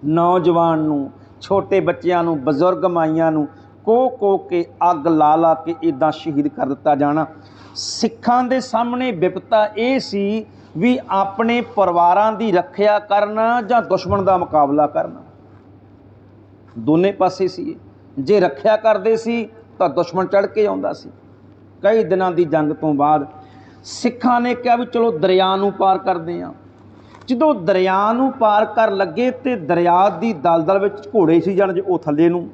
ਨੌਜਵਾਨ ਨੂੰ, ਛੋਟੇ ਬੱਚਿਆਂ ਨੂੰ, ਬਜ਼ੁਰਗ ਮਾਈਆਂ ਨੂੰ ਕੋ ਕੋ ਕੇ ਅੱਗ ਲਾ ਲਾ ਕੇ ਇਦਾਂ ਸ਼ਹੀਦ ਕਰ ਦਿੱਤਾ ਜਾਣਾ। ਸਿੱਖਾਂ ਦੇ ਸਾਹਮਣੇ ਵਿਪਤਾ ਇਹ ਸੀ ਵੀ ਆਪਣੇ ਪਰਿਵਾਰਾਂ ਦੀ ਰੱਖਿਆ ਕਰਨਾ ਜਾਂ ਦੁਸ਼ਮਣ ਦਾ ਮੁਕਾਬਲਾ ਕਰਨਾ। ਦੋਨੇ ਪਾਸੇ ਸੀ ਜੇ ਰੱਖਿਆ ਕਰਦੇ ਸੀ ਤਾਂ ਦੁਸ਼ਮਣ ਚੜ ਕੇ ਆਉਂਦਾ ਸੀ। ਕਈ ਦਿਨਾਂ ਦੀ ਜੰਗ ਤੋਂ ਬਾਅਦ ਸਿੱਖਾਂ ਨੇ ਕਿਹਾ ਵੀ ਚਲੋ ਦਰਿਆ ਨੂੰ ਪਾਰ ਕਰਦੇ ਹਾਂ। ਜਦੋਂ ਦਰਿਆ ਨੂੰ ਪਾਰ ਕਰ ਲੱਗੇ ਤੇ ਦਰਿਆ ਦੀ ਦਲਦਲ ਵਿੱਚ ਘੋੜੇ ਸੀ ਜਾਣ ਜੇ ਉਹ ਥੱਲੇ ਨੂੰ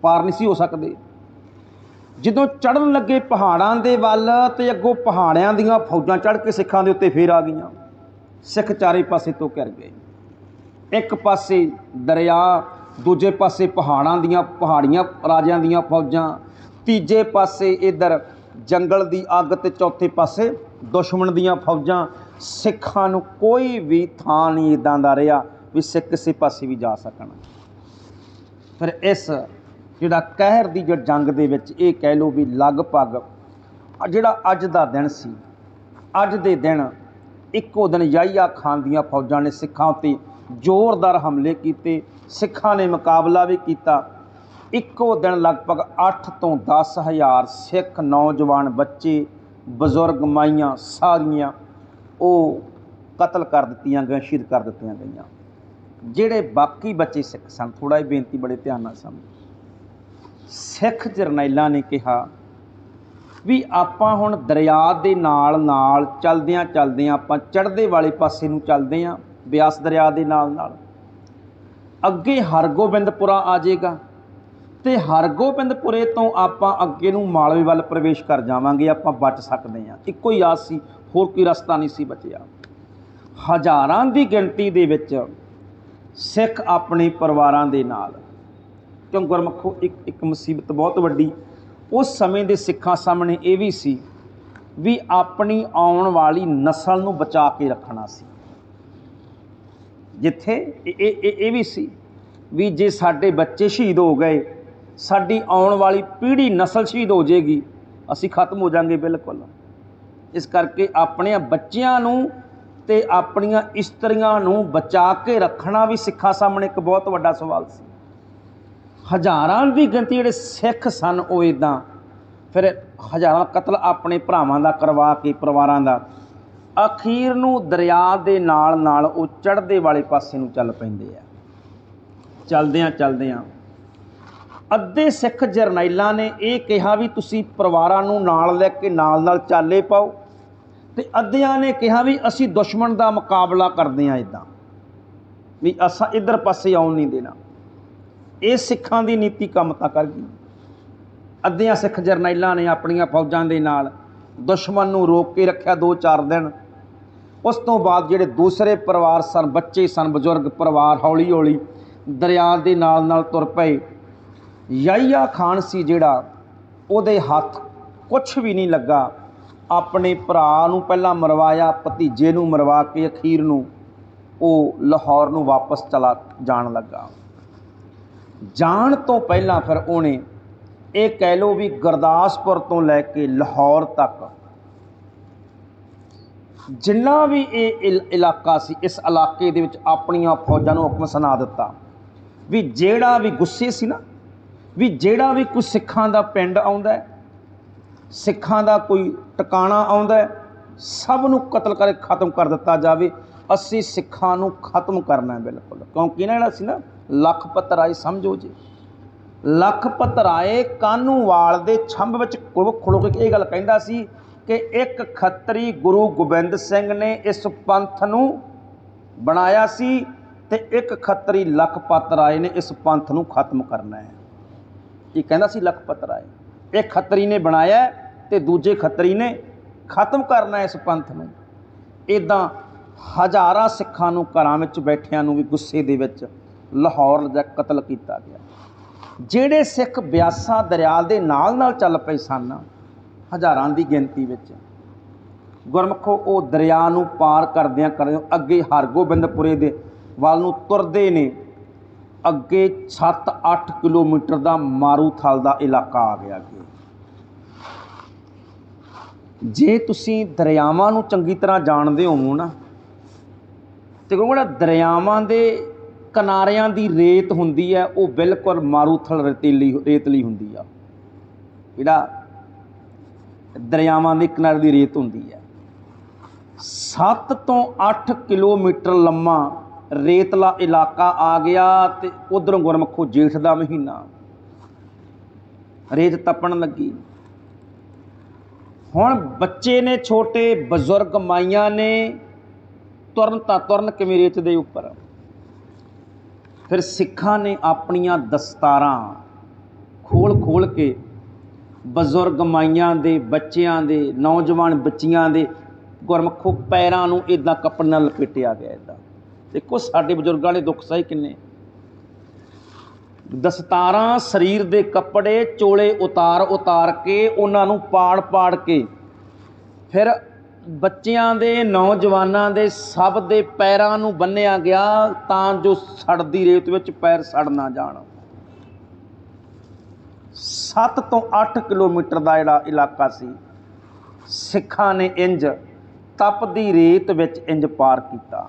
ਪਾਰ ਨਹੀਂ ਸੀ ਹੋ ਸਕਦੇ। ਜਦੋਂ ਚੜਨ ਲੱਗੇ ਪਹਾੜਾਂ ਦੇ ਵੱਲ ਤੇ ਅੱਗੋਂ ਪਹਾੜਿਆਂ ਦੀਆਂ ਫੌਜਾਂ ਚੜ ਕੇ ਸਿੱਖਾਂ ਦੇ ਉੱਤੇ ਫੇਰ ਆ ਗਈਆਂ। ਸਿੱਖ ਚਾਰੇ ਪਾਸੇ ਤੋਂ ਘਿਰ ਗਏ। ਇੱਕ ਪਾਸੇ ਦਰਿਆ ਦੂਜੇ ਪਾਸੇ ਪਹਾੜਾਂ ਦੀਆਂ, ਪਹਾੜੀਆਂ ਰਾਜਿਆਂ ਦੀਆਂ ਫੌਜਾਂ, ਤੀਜੇ ਪਾਸੇ ਇਧਰ ਜੰਗਲ ਦੀ ਅੱਗ ਤੇ ਚੌਥੇ ਪਾਸੇ ਦੁਸ਼ਮਣ ਦੀਆਂ ਫੌਜਾਂ। ਸਿੱਖਾਂ ਨੂੰ ਕੋਈ ਵੀ ਥਾਂ ਨਹੀਂ ਇਦਾਂ ਦਾ ਰਿਹਾ ਵੀ ਸਿੱਖ ਕਿਸੇ ਪਾਸੇ ਵੀ ਜਾ ਸਕਣ। ਫਿਰ ਇਸ ਜਿਹੜਾ ਕਹਿਰ ਦੀ ਜੋ ਜੰਗ ਦੇ ਵਿੱਚ ਇਹ ਕਹਿ ਲਓ ਵੀ ਲਗਭਗ ਜਿਹੜਾ ਅੱਜ ਦਾ ਦਿਨ ਸੀ, ਅੱਜ ਦੇ ਦਿਨ ਇੱਕੋ ਦਿਨ ਯਾਹੀਆ ਖਾਨ ਦੀਆਂ ਫੌਜਾਂ ਨੇ ਸਿੱਖਾਂ ਉੱਤੇ ਜ਼ੋਰਦਾਰ ਹਮਲੇ ਕੀਤੇ, ਸਿੱਖਾਂ ਨੇ ਮੁਕਾਬਲਾ ਵੀ ਕੀਤਾ। ਇੱਕੋ ਦਿਨ ਲਗਭਗ 8 ਤੋਂ 10 ਹਜ਼ਾਰ ਸਿੱਖ ਨੌਜਵਾਨ ਬੱਚੇ, ਬਜ਼ੁਰਗ ਮਾਈਆਂ ਸਾਰੀਆਂ ਉਹ ਕਤਲ ਕਰ ਦਿੱਤੀਆਂ ਗਈਆਂ, ਸ਼ਹੀਦ ਕਰ ਦਿੱਤੀਆਂ ਗਈਆਂ। ਜਿਹੜੇ ਬਾਕੀ ਬੱਚੇ ਸਿੱਖ ਸਨ ਥੋੜਾ ਜਿਹਾ ਬੇਨਤੀ ਬੜੇ ਧਿਆਨ ਨਾਲ ਸਮਝੋ। ਸਿੱਖ ਜਰਨੈਲਾਂ ਨੇ ਕਿਹਾ ਵੀ ਆਪਾਂ ਹੁਣ ਦਰਿਆ ਦੇ ਨਾਲ ਨਾਲ ਚਲਦਿਆਂ ਚਲਦਿਆਂ ਆਪਾਂ ਚੜ੍ਹਦੇ ਵਾਲੇ ਪਾਸੇ ਨੂੰ ਚੱਲਦੇ ਆਂ। ਬਿਆਸ ਦਰਿਆ ਦੇ ਨਾਲ ਨਾਲ। ਅੱਗੇ ਹਰਗੋਬਿੰਦਪੁਰਾ ਆ ਜਾਏਗਾ ਤੇ ਹਰਗੋਬਿੰਦਪੁਰੇ ਤੋਂ ਆਪਾਂ ਅੱਗੇ ਨੂੰ ਮਾਲਵੇ ਵੱਲ ਪ੍ਰਵੇਸ਼ ਕਰ ਜਾਵਾਂਗੇ, ਆਪਾਂ ਬਚ ਸਕਦੇ ਹਾਂ। ਇੱਕੋ ਹੀ ਆਸ ਸੀ, ਹੋਰ ਕੋਈ ਰਸਤਾ ਨਹੀਂ ਸੀ ਬਚਿਆ। ਹਜ਼ਾਰਾਂ ਦੀ ਗਿਣਤੀ ਦੇ ਵਿੱਚ ਸਿੱਖ ਆਪਣੇ ਪਰਿਵਾਰਾਂ ਦੇ ਨਾਲ। ਕਿਉਂ ਗੁਰਮਖੋ, ਇੱਕ ਇੱਕ ਮੁਸੀਬਤ ਬਹੁਤ ਵੱਡੀ। ਉਸ ਸਮੇਂ ਦੇ ਸਿੱਖਾਂ ਸਾਹਮਣੇ ਇਹ ਵੀ ਸੀ ਵੀ ਆਪਣੀ ਆਉਣ ਵਾਲੀ ਨਸਲ ਨੂੰ ਬਚਾ ਕੇ ਰੱਖਣਾ ਸੀ। ਜਿੱਥੇ ਇਹ ਇਹ- ਵੀ ਸੀ ਵੀ ਜੇ ਸਾਡੇ ਬੱਚੇ ਸ਼ਹੀਦ ਹੋ ਗਏ, ਸਾਡੀ ਆਉਣ ਵਾਲੀ ਪੀੜ੍ਹੀ ਨਸਲ ਸ਼ਹੀਦ ਹੋ ਜਾਏਗੀ, ਅਸੀਂ ਖਤਮ ਹੋ ਜਾਾਂਗੇ ਬਿਲਕੁਲ। ਇਸ ਕਰਕੇ ਆਪਣੇ ਬੱਚਿਆਂ ਨੂੰ ਤੇ ਆਪਣੀਆਂ ਇਸਤਰੀਆਂ ਨੂੰ ਬਚਾ ਕੇ ਰੱਖਣਾ ਵੀ ਸਿੱਖਾਂ ਸਾਹਮਣੇ ਇੱਕ ਬਹੁਤ ਵੱਡਾ ਸਵਾਲ ਸੀ। ਹਜ਼ਾਰਾਂ ਦੀ ਗਿਣਤੀ ਜਿਹੜੇ ਸਿੱਖ ਸਨ ਉਹ ਇਦਾਂ ਫਿਰ ਹਜ਼ਾਰਾਂ ਕਤਲ ਆਪਣੇ ਭਰਾਵਾਂ ਦਾ ਕਰਵਾ ਕੇ ਪਰਿਵਾਰਾਂ ਦਾ ਅਖੀਰ ਨੂੰ ਦਰਿਆ ਦੇ ਨਾਲ ਨਾਲ ਉਹ ਚੜ੍ਹਦੇ ਵਾਲੇ ਪਾਸੇ ਨੂੰ ਚੱਲ ਪੈਂਦੇ ਆ। ਚੱਲਦਿਆਂ ਚੱਲਦਿਆਂ ਅੱਧੇ ਸਿੱਖ ਜਰਨੈਲਾਂ ਨੇ ਇਹ ਕਿਹਾ ਵੀ ਤੁਸੀਂ ਪਰਿਵਾਰਾਂ ਨੂੰ ਨਾਲ ਲੈ ਕੇ ਨਾਲ ਨਾਲ ਚਾਲੇ ਪਾਓ ਤੇ ਅੱਧਿਆਂ ਨੇ ਕਿਹਾ ਵੀ ਅਸੀਂ ਦੁਸ਼ਮਣ ਦਾ ਮੁਕਾਬਲਾ ਕਰਦੇ ਹਾਂ ਇਦਾਂ ਵੀ ਅਸਾਂ ਇਧਰ ਪਾਸੇ ਆਉਣ ਨਹੀਂ ਦੇਣਾ। ਇਹ ਸਿੱਖਾਂ ਦੀ ਨੀਤੀ ਕੰਮ ਤਾਂ ਕਰ ਗਈ। ਅੱਧਿਆਂ ਸਿੱਖ ਜਰਨੈਲਾਂ ਨੇ ਆਪਣੀਆਂ ਫੌਜਾਂ ਦੇ ਨਾਲ ਦੁਸ਼ਮਣ ਨੂੰ ਰੋਕ ਕੇ ਰੱਖਿਆ 2-4 ਦਿਨ। ਉਸ ਤੋਂ ਬਾਅਦ ਜਿਹੜੇ ਦੂਸਰੇ ਪਰਿਵਾਰ ਸਨ, ਬੱਚੇ ਸਨ, ਬਜ਼ੁਰਗ ਪਰਿਵਾਰ ਹੌਲੀ ਹੌਲੀ ਦਰਿਆ ਦੇ ਨਾਲ ਨਾਲ ਤੁਰ ਪਏ। ਯਹੀਆ ਖਾਨ ਸੀ ਜਿਹੜਾ ਉਹਦੇ ਹੱਥ ਕੁਝ ਵੀ ਨਹੀਂ ਲੱਗਾ। ਆਪਣੇ ਭਰਾ ਨੂੰ ਪਹਿਲਾਂ ਮਰਵਾਇਆ, ਭਤੀਜੇ ਨੂੰ ਮਰਵਾ ਕੇ ਅਖੀਰ ਨੂੰ ਉਹ ਲਾਹੌਰ ਨੂੰ ਵਾਪਸ ਚਲਾ ਜਾਣ ਲੱਗਾ। ਜਾਣ ਤੋਂ ਪਹਿਲਾਂ ਫਿਰ ਉਹਨੇ ਇਹ ਕਹਿ ਲਓ ਵੀ ਗੁਰਦਾਸਪੁਰ ਤੋਂ ਲੈ ਕੇ ਲਾਹੌਰ ਤੱਕ ਜਿੰਨਾ ਵੀ ਇਹ ਇਲ- ਇਲਾਕਾ ਸੀ, ਇਸ ਇਲਾਕੇ ਦੇ ਵਿੱਚ ਆਪਣੀਆਂ ਫੌਜਾਂ ਨੂੰ ਹੁਕਮ ਸੁਣਾ ਦਿੱਤਾ ਵੀ ਜਿਹੜਾ ਵੀ ਗੁੱਸੇ ਸੀ ਨਾ, ਵੀ ਜਿਹੜਾ ਵੀ ਕੋਈ ਸਿੱਖਾਂ ਦਾ ਪਿੰਡ ਆਉਂਦਾ ਸਿੱਖਾਂ ਦਾ ਕੋਈ ਟਿਕਾਣਾ ਆਉਂਦਾ ਸਭ ਨੂੰ ਕਤਲ ਕਰਕੇ ਖਤਮ ਕਰ ਦਿੱਤਾ ਜਾਵੇ, ਅਸੀਂ ਸਿੱਖਾਂ ਨੂੰ ਖਤਮ ਕਰਨਾ ਬਿਲਕੁਲ। ਕਿਉਂਕਿ ਇਹਨਾਂ ਜਿਹੜਾ ਸੀ ਨਾ ਲਖਪਤ ਰਾਏ ਸਮਝੋ ਜੀ। ਲਖਪਤ ਰਾਏ ਕਾਨੂੰਵਾਲ ਦੇ ਛੰਭ ਵਿੱਚ ਖਲੋ ਖਲੋ ਕੇ ਇਹ ਗੱਲ ਕਹਿੰਦਾ ਸੀ ਕਿ ਇੱਕ ਖੱਤਰੀ ਗੁਰੂ ਗੋਬਿੰਦ ਸਿੰਘ ਨੇ ਇਸ ਪੰਥ ਨੂੰ ਬਣਾਇਆ ਸੀ ਤੇ ਇੱਕ ਖੱਤਰੀ ਲਖਪਤ ਰਾਏ ਨੇ ਇਸ ਪੰਥ ਨੂੰ ਖਤਮ ਕਰਨਾ ਹੈ। ਇਹ ਕਹਿੰਦਾ ਸੀ ਲਖਪਤ ਰਾਏ। ਇਹ ਖੱਤਰੀ ਨੇ ਬਣਾਇਆ ਹੈ ਤੇ ਦੂਜੇ ਖੱਤਰੀ ਨੇ ਖਤਮ ਕਰਨਾ ਇਸ ਪੰਥ ਨੂੰ। ਇਦਾਂ ਹਜ਼ਾਰਾਂ ਸਿੱਖਾਂ ਨੂੰ ਘਰਾਂ ਵਿੱਚ ਬੈਠਿਆਂ ਨੂੰ ਵੀ ਗੁੱਸੇ ਦੇ ਵਿੱਚ ਲਾਹੌਰ ਲਿਜਾ ਕਤਲ ਕੀਤਾ ਗਿਆ। ਜਿਹੜੇ ਸਿੱਖ ਬਿਆਸਾ ਦਰਿਆ ਦੇ ਨਾਲ ਨਾਲ ਚੱਲ ਪਏ ਸਨ ਹਜ਼ਾਰਾਂ ਦੀ ਗਿਣਤੀ ਵਿੱਚ। ਗੁਰਮਖੋ, ਉਹ ਦਰਿਆ ਨੂੰ ਪਾਰ ਕਰਦਿਆਂ ਕਰਦਿਆਂ ਅੱਗੇ ਹਰਗੋਬਿੰਦਪੁਰੇ ਦੇ ਵੱਲ ਨੂੰ ਤੁਰਦੇ ਨੇ। ਅੱਗੇ 7-8 ਕਿਲੋਮੀਟਰ ਦਾ ਮਾਰੂਥਲ ਦਾ ਇਲਾਕਾ ਆ ਗਿਆ ਅੱਗੇ। ਜੇ ਤੁਸੀਂ ਦਰਿਆਵਾਂ ਨੂੰ ਚੰਗੀ ਤਰ੍ਹਾਂ ਜਾਣਦੇ ਹੋਵੋ ਨਾ, ਤੇ ਜਿਹੜਾ ਦਰਿਆਵਾਂ ਦੇ ਕਿਨਾਰਿਆਂ ਦੀ ਰੇਤ ਹੁੰਦੀ ਹੈ, ਉਹ ਬਿਲਕੁਲ ਮਾਰੂਥਲ ਰੇਤੀਲੀ ਰੇਤਲੀ ਹੁੰਦੀ ਆ। ਜਿਹੜਾ ਦਰਿਆਵਾਂ ਦੇ ਕਿਨਾਰੇ ਦੀ ਰੇਤ ਹੁੰਦੀ ਹੈ। 7 ਤੋਂ 8 ਕਿਲੋਮੀਟਰ ਲੰਮਾ ਰੇਤਲਾ ਇਲਾਕਾ ਆ ਗਿਆ ਤੇ ਉਧਰੋਂ ਗੁਰਮਖੋ ਜੇਠ ਦਾ ਮਹੀਨਾ। ਰੇਤ ਤਪਣ ਲੱਗੀ। ਹੁਣ ਬੱਚੇ ਨੇ, ਛੋਟੇ ਬਜ਼ੁਰਗ ਮਾਈਆਂ ਨੇ ਤੁਰਨ ਤਾਂ ਤੁਰਨ ਕਿਵੇਂ ਰੇਤ ਦੇ ਉੱਪਰ? ਫਿਰ ਸਿੱਖਾਂ ਨੇ ਆਪਣੀਆਂ ਦਸਤਾਰਾਂ ਖੋਲ ਖੋਲ ਕੇ ਬਜ਼ੁਰਗ ਮਾਈਆਂ ਦੇ, ਬੱਚਿਆਂ ਦੇ, ਨੌਜਵਾਨ ਬੱਚੀਆਂ ਦੇ ਗੁਰਮਖੋ ਪੈਰਾਂ ਨੂੰ ਇਦਾਂ ਕੱਪੜੇ ਨਾਲ ਲਪੇਟਿਆ ਗਿਆ ਇਦਾਂ ਦੇਖੋ ਸਾਡੇ ਬਜ਼ੁਰਗਾਂ ਦੇ ਦੁੱਖ ਸਹੀ ਕਿੰਨੇ। ਦਸਤਾਰਾਂ ਸਰੀਰ ਦੇ ਕੱਪੜੇ, ਚੋਲੇ ਉਤਾਰ ਉਤਾਰ ਕੇ ਉਹਨਾਂ ਨੂੰ ਪਾੜ ਪਾੜ ਕੇ, ਫਿਰ ਬੱਚਿਆਂ ਦੇ, ਨੌਜਵਾਨਾਂ ਦੇ ਸਭ ਦੇ ਪੈਰਾਂ ਨੂੰ ਬੰਨਿਆ ਗਿਆ ਤਾਂ ਜੋ ਸੜਦੀ ਰੇਤ ਵਿੱਚ ਪੈਰ ਸੜ ਨਾ ਜਾਣ। 7 ਤੋਂ 8 ਕਿਲੋਮੀਟਰ ਦਾ ਜਿਹੜਾ ਇਲਾਕਾ ਸੀ, ਸਿੱਖਾਂ ਨੇ ਇੰਜ ਤਪਦੀ ਰੇਤ ਵਿੱਚ ਇੰਜ ਪਾਰ ਕੀਤਾ।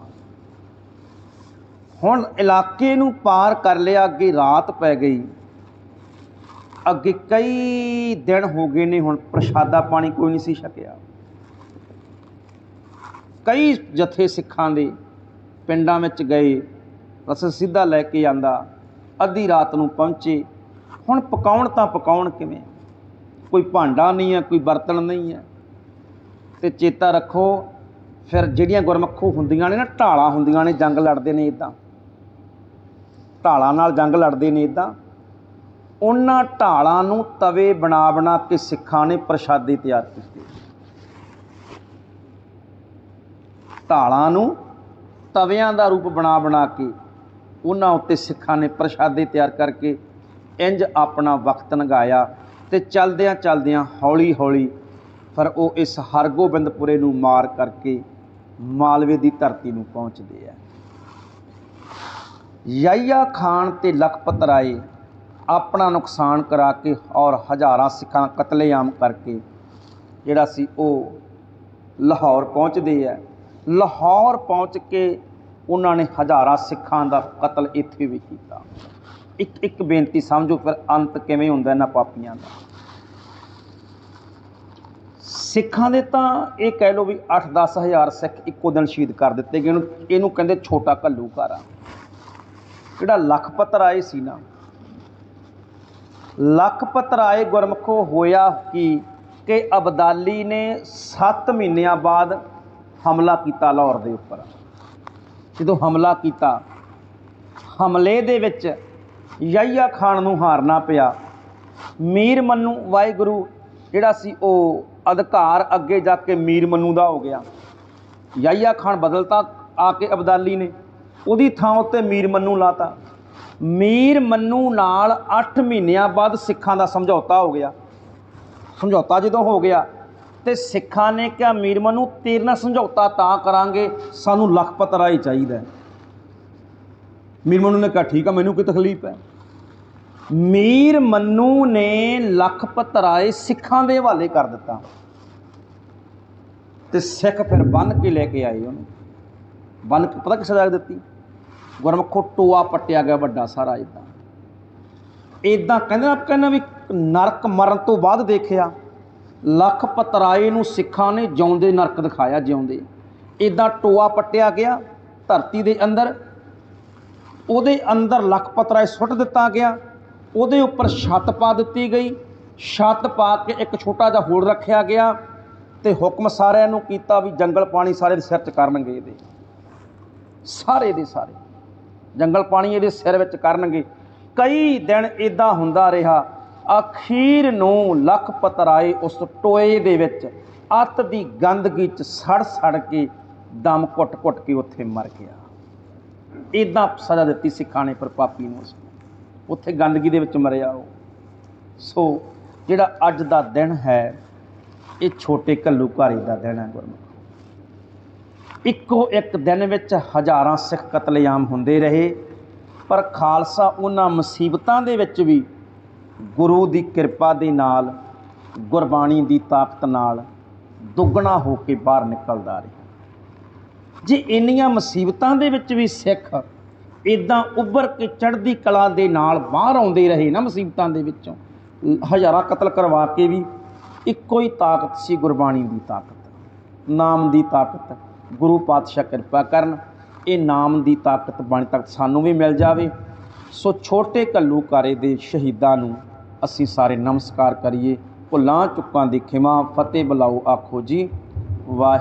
ਹੁਣ ਇਲਾਕੇ ਨੂੰ ਪਾਰ ਕਰ ਲਿਆ, ਅੱਗੇ ਰਾਤ ਪੈ ਗਈ। ਅੱਗੇ ਕਈ ਦਿਨ ਹੋ ਗਏ ਨੇ, ਹੁਣ ਪ੍ਰਸ਼ਾਦਾ ਪਾਣੀ ਕੋਈ ਨਹੀਂ ਸੀ ਛਕਿਆ। ਕਈ ਜਥੇ ਸਿੱਖਾਂ ਦੇ ਪਿੰਡਾਂ ਵਿੱਚ ਗਏ ਰਸ ਸਿੱਧਾ ਲੈ ਕੇ ਆਂਦਾ, ਅੱਧੀ ਰਾਤ ਨੂੰ ਪਹੁੰਚੇ। ਹੁਣ ਪਕਾਉਣ ਤਾਂ ਪਕਾਉਣ ਕਿਵੇਂ? ਕੋਈ ਭਾਂਡਾ ਨਹੀਂ ਹੈ, ਕੋਈ ਬਰਤਨ ਨਹੀਂ ਹੈ। ਤੇ ਚੇਤਾ ਰੱਖੋ, ਫਿਰ ਜਿਹੜੀਆਂ ਗੁਰਮੱਖੋ ਹੁੰਦੀਆਂ ਨੇ ਨਾ, ਢਾਲਾਂ ਹੁੰਦੀਆਂ ਨੇ, ਜੰਗ ਲੜਦੇ ਨੇ ਇਦਾਂ ਢਾਲਾਂ ਨਾਲ ਜੰਗ ਲੜਦੇ ਨੇ ਇਦਾਂ ਉਹਨਾਂ ਢਾਲਾਂ ਨੂੰ ਤਵੇ ਬਣਾ ਬਣਾ ਕੇ ਸਿੱਖਾਂ ਨੇ ਪ੍ਰਸ਼ਾਦੇ ਤਿਆਰ ਕੀਤੇ। ਢਾਲਾਂ ਨੂੰ ਤਵਿਆਂ ਦਾ ਰੂਪ ਬਣਾ ਬਣਾ ਕੇ, ਉਹਨਾਂ ਉੱਤੇ ਸਿੱਖਾਂ ਨੇ ਪ੍ਰਸ਼ਾਦੇ ਤਿਆਰ ਕਰਕੇ ਇੰਜ ਆਪਣਾ ਵਕਤ ਲੰਘਾਇਆ ਤੇ ਚਲਦਿਆਂ ਚਲਦਿਆਂ ਹੌਲੀ ਹੌਲੀ ਫਿਰ ਉਹ ਇਸ ਹਰਗੋਬਿੰਦਪੁਰੇ ਨੂੰ ਮਾਰ ਕਰਕੇ ਮਾਲਵੇ ਦੀ ਧਰਤੀ ਨੂੰ ਪਹੁੰਚਦੇ ਆ। ਯਾਇਆ ਖਾਨ ਤੇ ਲਖਪਤ ਰਾਏ ਆਪਣਾ ਨੁਕਸਾਨ ਕਰਾ ਕੇ ਔਰ ਹਜ਼ਾਰਾਂ ਸਿੱਖਾਂ ਕਤਲੇਆਮ ਕਰਕੇ ਜਿਹੜਾ ਸੀ ਉਹ ਲਾਹੌਰ ਪਹੁੰਚਦੇ ਆ। ਲਾਹੌਰ ਪਹੁੰਚ ਕੇ ਉਹਨਾਂ ਨੇ ਹਜ਼ਾਰਾਂ ਸਿੱਖਾਂ ਦਾ ਕਤਲ ਇੱਥੇ ਵੀ ਕੀਤਾ। ਇੱਕ ਇੱਕ ਬੇਨਤੀ ਸਮਝੋ ਫਿਰ ਅੰਤ ਕਿਵੇਂ ਹੁੰਦਾ ਇਹਨਾਂ ਪਾਪੀਆਂ ਦਾ। ਸਿੱਖਾਂ ਦੇ ਤਾਂ ਇਹ ਕਹਿ ਲਓ ਵੀ 8-10 ਹਜ਼ਾਰ ਸਿੱਖ ਇੱਕੋ ਦਿਨ ਸ਼ਹੀਦ ਕਰ ਦਿੱਤੇ ਗਏ। ਇਹਨੂੰ ਕਹਿੰਦੇ ਛੋਟਾ ਘੱਲੂਘਾਰਾ। ਜਿਹੜਾ ਲਖਪਤ ਰਾਏ ਸੀ ਨਾ ਲਖਪਤ ਰਾਏ ਗੁਰਮਖੋ ਹੋਇਆ ਕੀ ਕਿ ਅਬਦਾਲੀ ਨੇ 7 ਮਹੀਨਿਆਂ ਬਾਅਦ ਹਮਲਾ ਕੀਤਾ ਲਾਹੌਰ ਦੇ ਉੱਪਰ। ਜਦੋਂ ਹਮਲਾ ਕੀਤਾ, ਹਮਲੇ ਦੇ ਵਿੱਚ ਯਹੀਆ ਖਾਨ ਨੂੰ ਹਾਰਨਾ ਪਿਆ। ਮੀਰ ਮੰਨੂ ਵਾਹਿਗੁਰੂ, ਜਿਹੜਾ ਸੀ ਉਹ ਅਧਿਕਾਰ ਅੱਗੇ ਜਾ ਕੇ ਮੀਰ ਮੰਨੂ ਦਾ ਹੋ ਗਿਆ। ਯਾਹਿਆ ਖਾਨ ਬਦਲਤਾ, ਆ ਕੇ ਅਬਦਾਲੀ ਨੇ। ਉਹਦੀ ਥਾਂ ਉੱਤੇ ਮੀਰ ਮੰਨੂ ਲਾਤਾ। ਮੀਰ ਮੰਨੂ ਨਾਲ 8 ਮਹੀਨਿਆਂ ਬਾਅਦ ਸਿੱਖਾਂ ਦਾ ਸਮਝੌਤਾ ਹੋ ਗਿਆ। ਸਮਝੌਤਾ ਜਦੋਂ ਹੋ ਗਿਆ, ਤੇ ਸਿੱਖਾਂ ਨੇ ਕਿਹਾ, ਮੀਰ ਮੰਨੂ, ਤੇਰੇ ਨਾਲ ਸਮਝੌਤਾ ਤਾਂ ਕਰਾਂਗੇ, ਸਾਨੂੰ ਲਖਪਤ ਰਾਏ ਚਾਹੀਦਾ ਮੀਰ ਮੰਨੂ ਨੇ ਕਿਹਾ, ਠੀਕ ਆ, ਮੈਨੂੰ ਕੀ ਤਕਲੀਫ ਹੈ? ਮੀਰ ਮੰਨੂ ਨੇ ਲਖਪਤ ਰਾਏ ਸਿੱਖਾਂ ਦੇ ਹਵਾਲੇ ਕਰ ਦਿੱਤਾ। ਤੇ ਸਿੱਖ ਫਿਰ ਬੰਨ ਕੇ ਲੈ ਕੇ ਆਏ ਉਹਨੂੰ। ਬੰਨ ਕੇ ਪਤਾ ਕਿਸ ਸਜ਼ਾ ਦਿੱਤੀ? ਗੁਰਮਖੋ ਟੋਆ ਪੱਟਿਆ ਗਿਆ ਵੱਡਾ ਸਾਰਾ ਇਦਾਂ ਇਦਾਂ ਕਹਿੰਦੇ ਨਾ ਕਹਿੰਦਾ ਵੀ ਨਰਕ ਮਰਨ ਤੋਂ ਬਾਅਦ ਦੇਖਿਆ। ਲਖਪਤ ਰਾਏ ਨੂੰ ਸਿੱਖਾਂ ਨੇ ਜਿਉਂਦੇ ਨਰਕ ਦਿਖਾਇਆ ਜਿਉਂਦੇ। ਇਦਾਂ ਟੋਆ ਪੱਟਿਆ ਗਿਆ ਧਰਤੀ ਦੇ ਅੰਦਰ। ਉਹਦੇ ਅੰਦਰ ਲਖਪਤ ਰਾਏ ਸੁੱਟ ਦਿੱਤਾ ਗਿਆ। ਉਹਦੇ ਉੱਪਰ ਛੱਤ ਪਾ ਦਿੱਤੀ ਗਈ। ਛੱਤ ਪਾ ਕੇ ਇੱਕ ਛੋਟਾ ਜਿਹਾ ਹੋੜ ਰੱਖਿਆ ਗਿਆ ਤੇ ਹੁਕਮ ਸਾਰਿਆਂ ਨੂੰ ਕੀਤਾ ਵੀ ਜੰਗਲ ਪਾਣੀ ਸਾਰੇ ਦੇ ਸਿਰ 'ਚ ਕਰਨਗੇ ਇਹਦੇ। ਸਾਰੇ ਦੇ ਸਾਰੇ। ਜੰਗਲ ਪਾਣੀ ਇਹਦੇ ਸਿਰ ਵਿੱਚ ਕਰਨਗੇ। ਕਈ ਦਿਨ ਇਦਾਂ ਹੁੰਦਾ ਰਿਹਾ, ਅਖੀਰ ਨੂੰ ਲੱਖ ਪਤਰਾਏ ਉਸ ਟੋਏ ਦੇ ਵਿੱਚ, ਅੱਤ ਦੀ ਗੰਦਗੀ 'ਚ ਸੜ ਸੜ ਕੇ ਦਮ ਘੁੱਟ-ਘੁੱਟ ਕੇ ਉੱਥੇ ਮਰ ਗਿਆ। ਇਦਾਂ ਸਜ਼ਾ ਦਿੱਤੀ ਸਿੱਖਾਂ ਨੇ ਪਰ ਪਾਪੀ ਨੂੰ ਉਸ ਉੱਥੇ ਗੰਦਗੀ ਦੇ ਵਿੱਚ ਮਰਿਆ ਉਹ। ਸੋ ਜਿਹੜਾ ਅੱਜ ਦਾ ਦਿਨ ਹੈ, ਇਹ ਛੋਟੇ ਘੱਲੂਘਾਰੀ ਦਾ ਦਿਨ ਹੈ ਗੁਰਮੁਖ। ਇੱਕੋ ਇੱਕ ਦਿਨ ਵਿੱਚ ਹਜ਼ਾਰਾਂ ਸਿੱਖ ਕਤਲੇਆਮ ਹੁੰਦੇ ਰਹੇ, ਪਰ ਖਾਲਸਾ ਉਹਨਾਂ ਮੁਸੀਬਤਾਂ ਦੇ ਵਿੱਚ ਵੀ ਗੁਰੂ ਦੀ ਕਿਰਪਾ ਦੇ ਨਾਲ, ਗੁਰਬਾਣੀ ਦੀ ਤਾਕਤ ਨਾਲ ਦੁੱਗਣਾ ਹੋ ਕੇ ਬਾਹਰ ਨਿਕਲਦਾ ਰਿਹਾ। ਜੇ ਇੰਨੀਆਂ ਮੁਸੀਬਤਾਂ ਦੇ ਵਿੱਚ ਵੀ ਸਿੱਖ ਇਦਾਂ ਉੱਭਰ ਕੇ ਚੜ੍ਹਦੀ ਕਲਾ ਦੇ ਨਾਲ ਬਾਹਰ ਆਉਂਦੇ ਰਹੇ ਨਾ ਮੁਸੀਬਤਾਂ ਦੇ ਵਿੱਚੋਂ। ਹਜ਼ਾਰਾਂ ਕਤਲ ਕਰਵਾ ਕੇ ਵੀ ਇੱਕੋ ਹੀ ਤਾਕਤ ਸੀ ਗੁਰਬਾਣੀ ਦੀ ਤਾਕਤ, ਨਾਮ ਦੀ ਤਾਕਤ। ਗੁਰੂ ਪਾਤਸ਼ਾਹ ਕਿਰਪਾ ਕਰਨ ਇਹ ਨਾਮ ਦੀ ਤਾਕਤ ਬਣ ਤੱਕ ਸਾਨੂੰ ਵੀ ਮਿਲ ਜਾਵੇ। ਸੋ ਛੋਟੇ ਘੱਲੂਘਾਰੇ ਦੇ ਸ਼ਹੀਦਾਂ ਨੂੰ ਅਸੀਂ ਸਾਰੇ ਨਮਸਕਾਰ ਕਰੀਏ। ਭੁੱਲਾਂ ਚੁੱਕਾਂ ਦੀ ਖਿਮਾ, ਫਤਿਹ ਬੁਲਾਓ ਆਖੋ ਜੀ। ਵਾਹਿ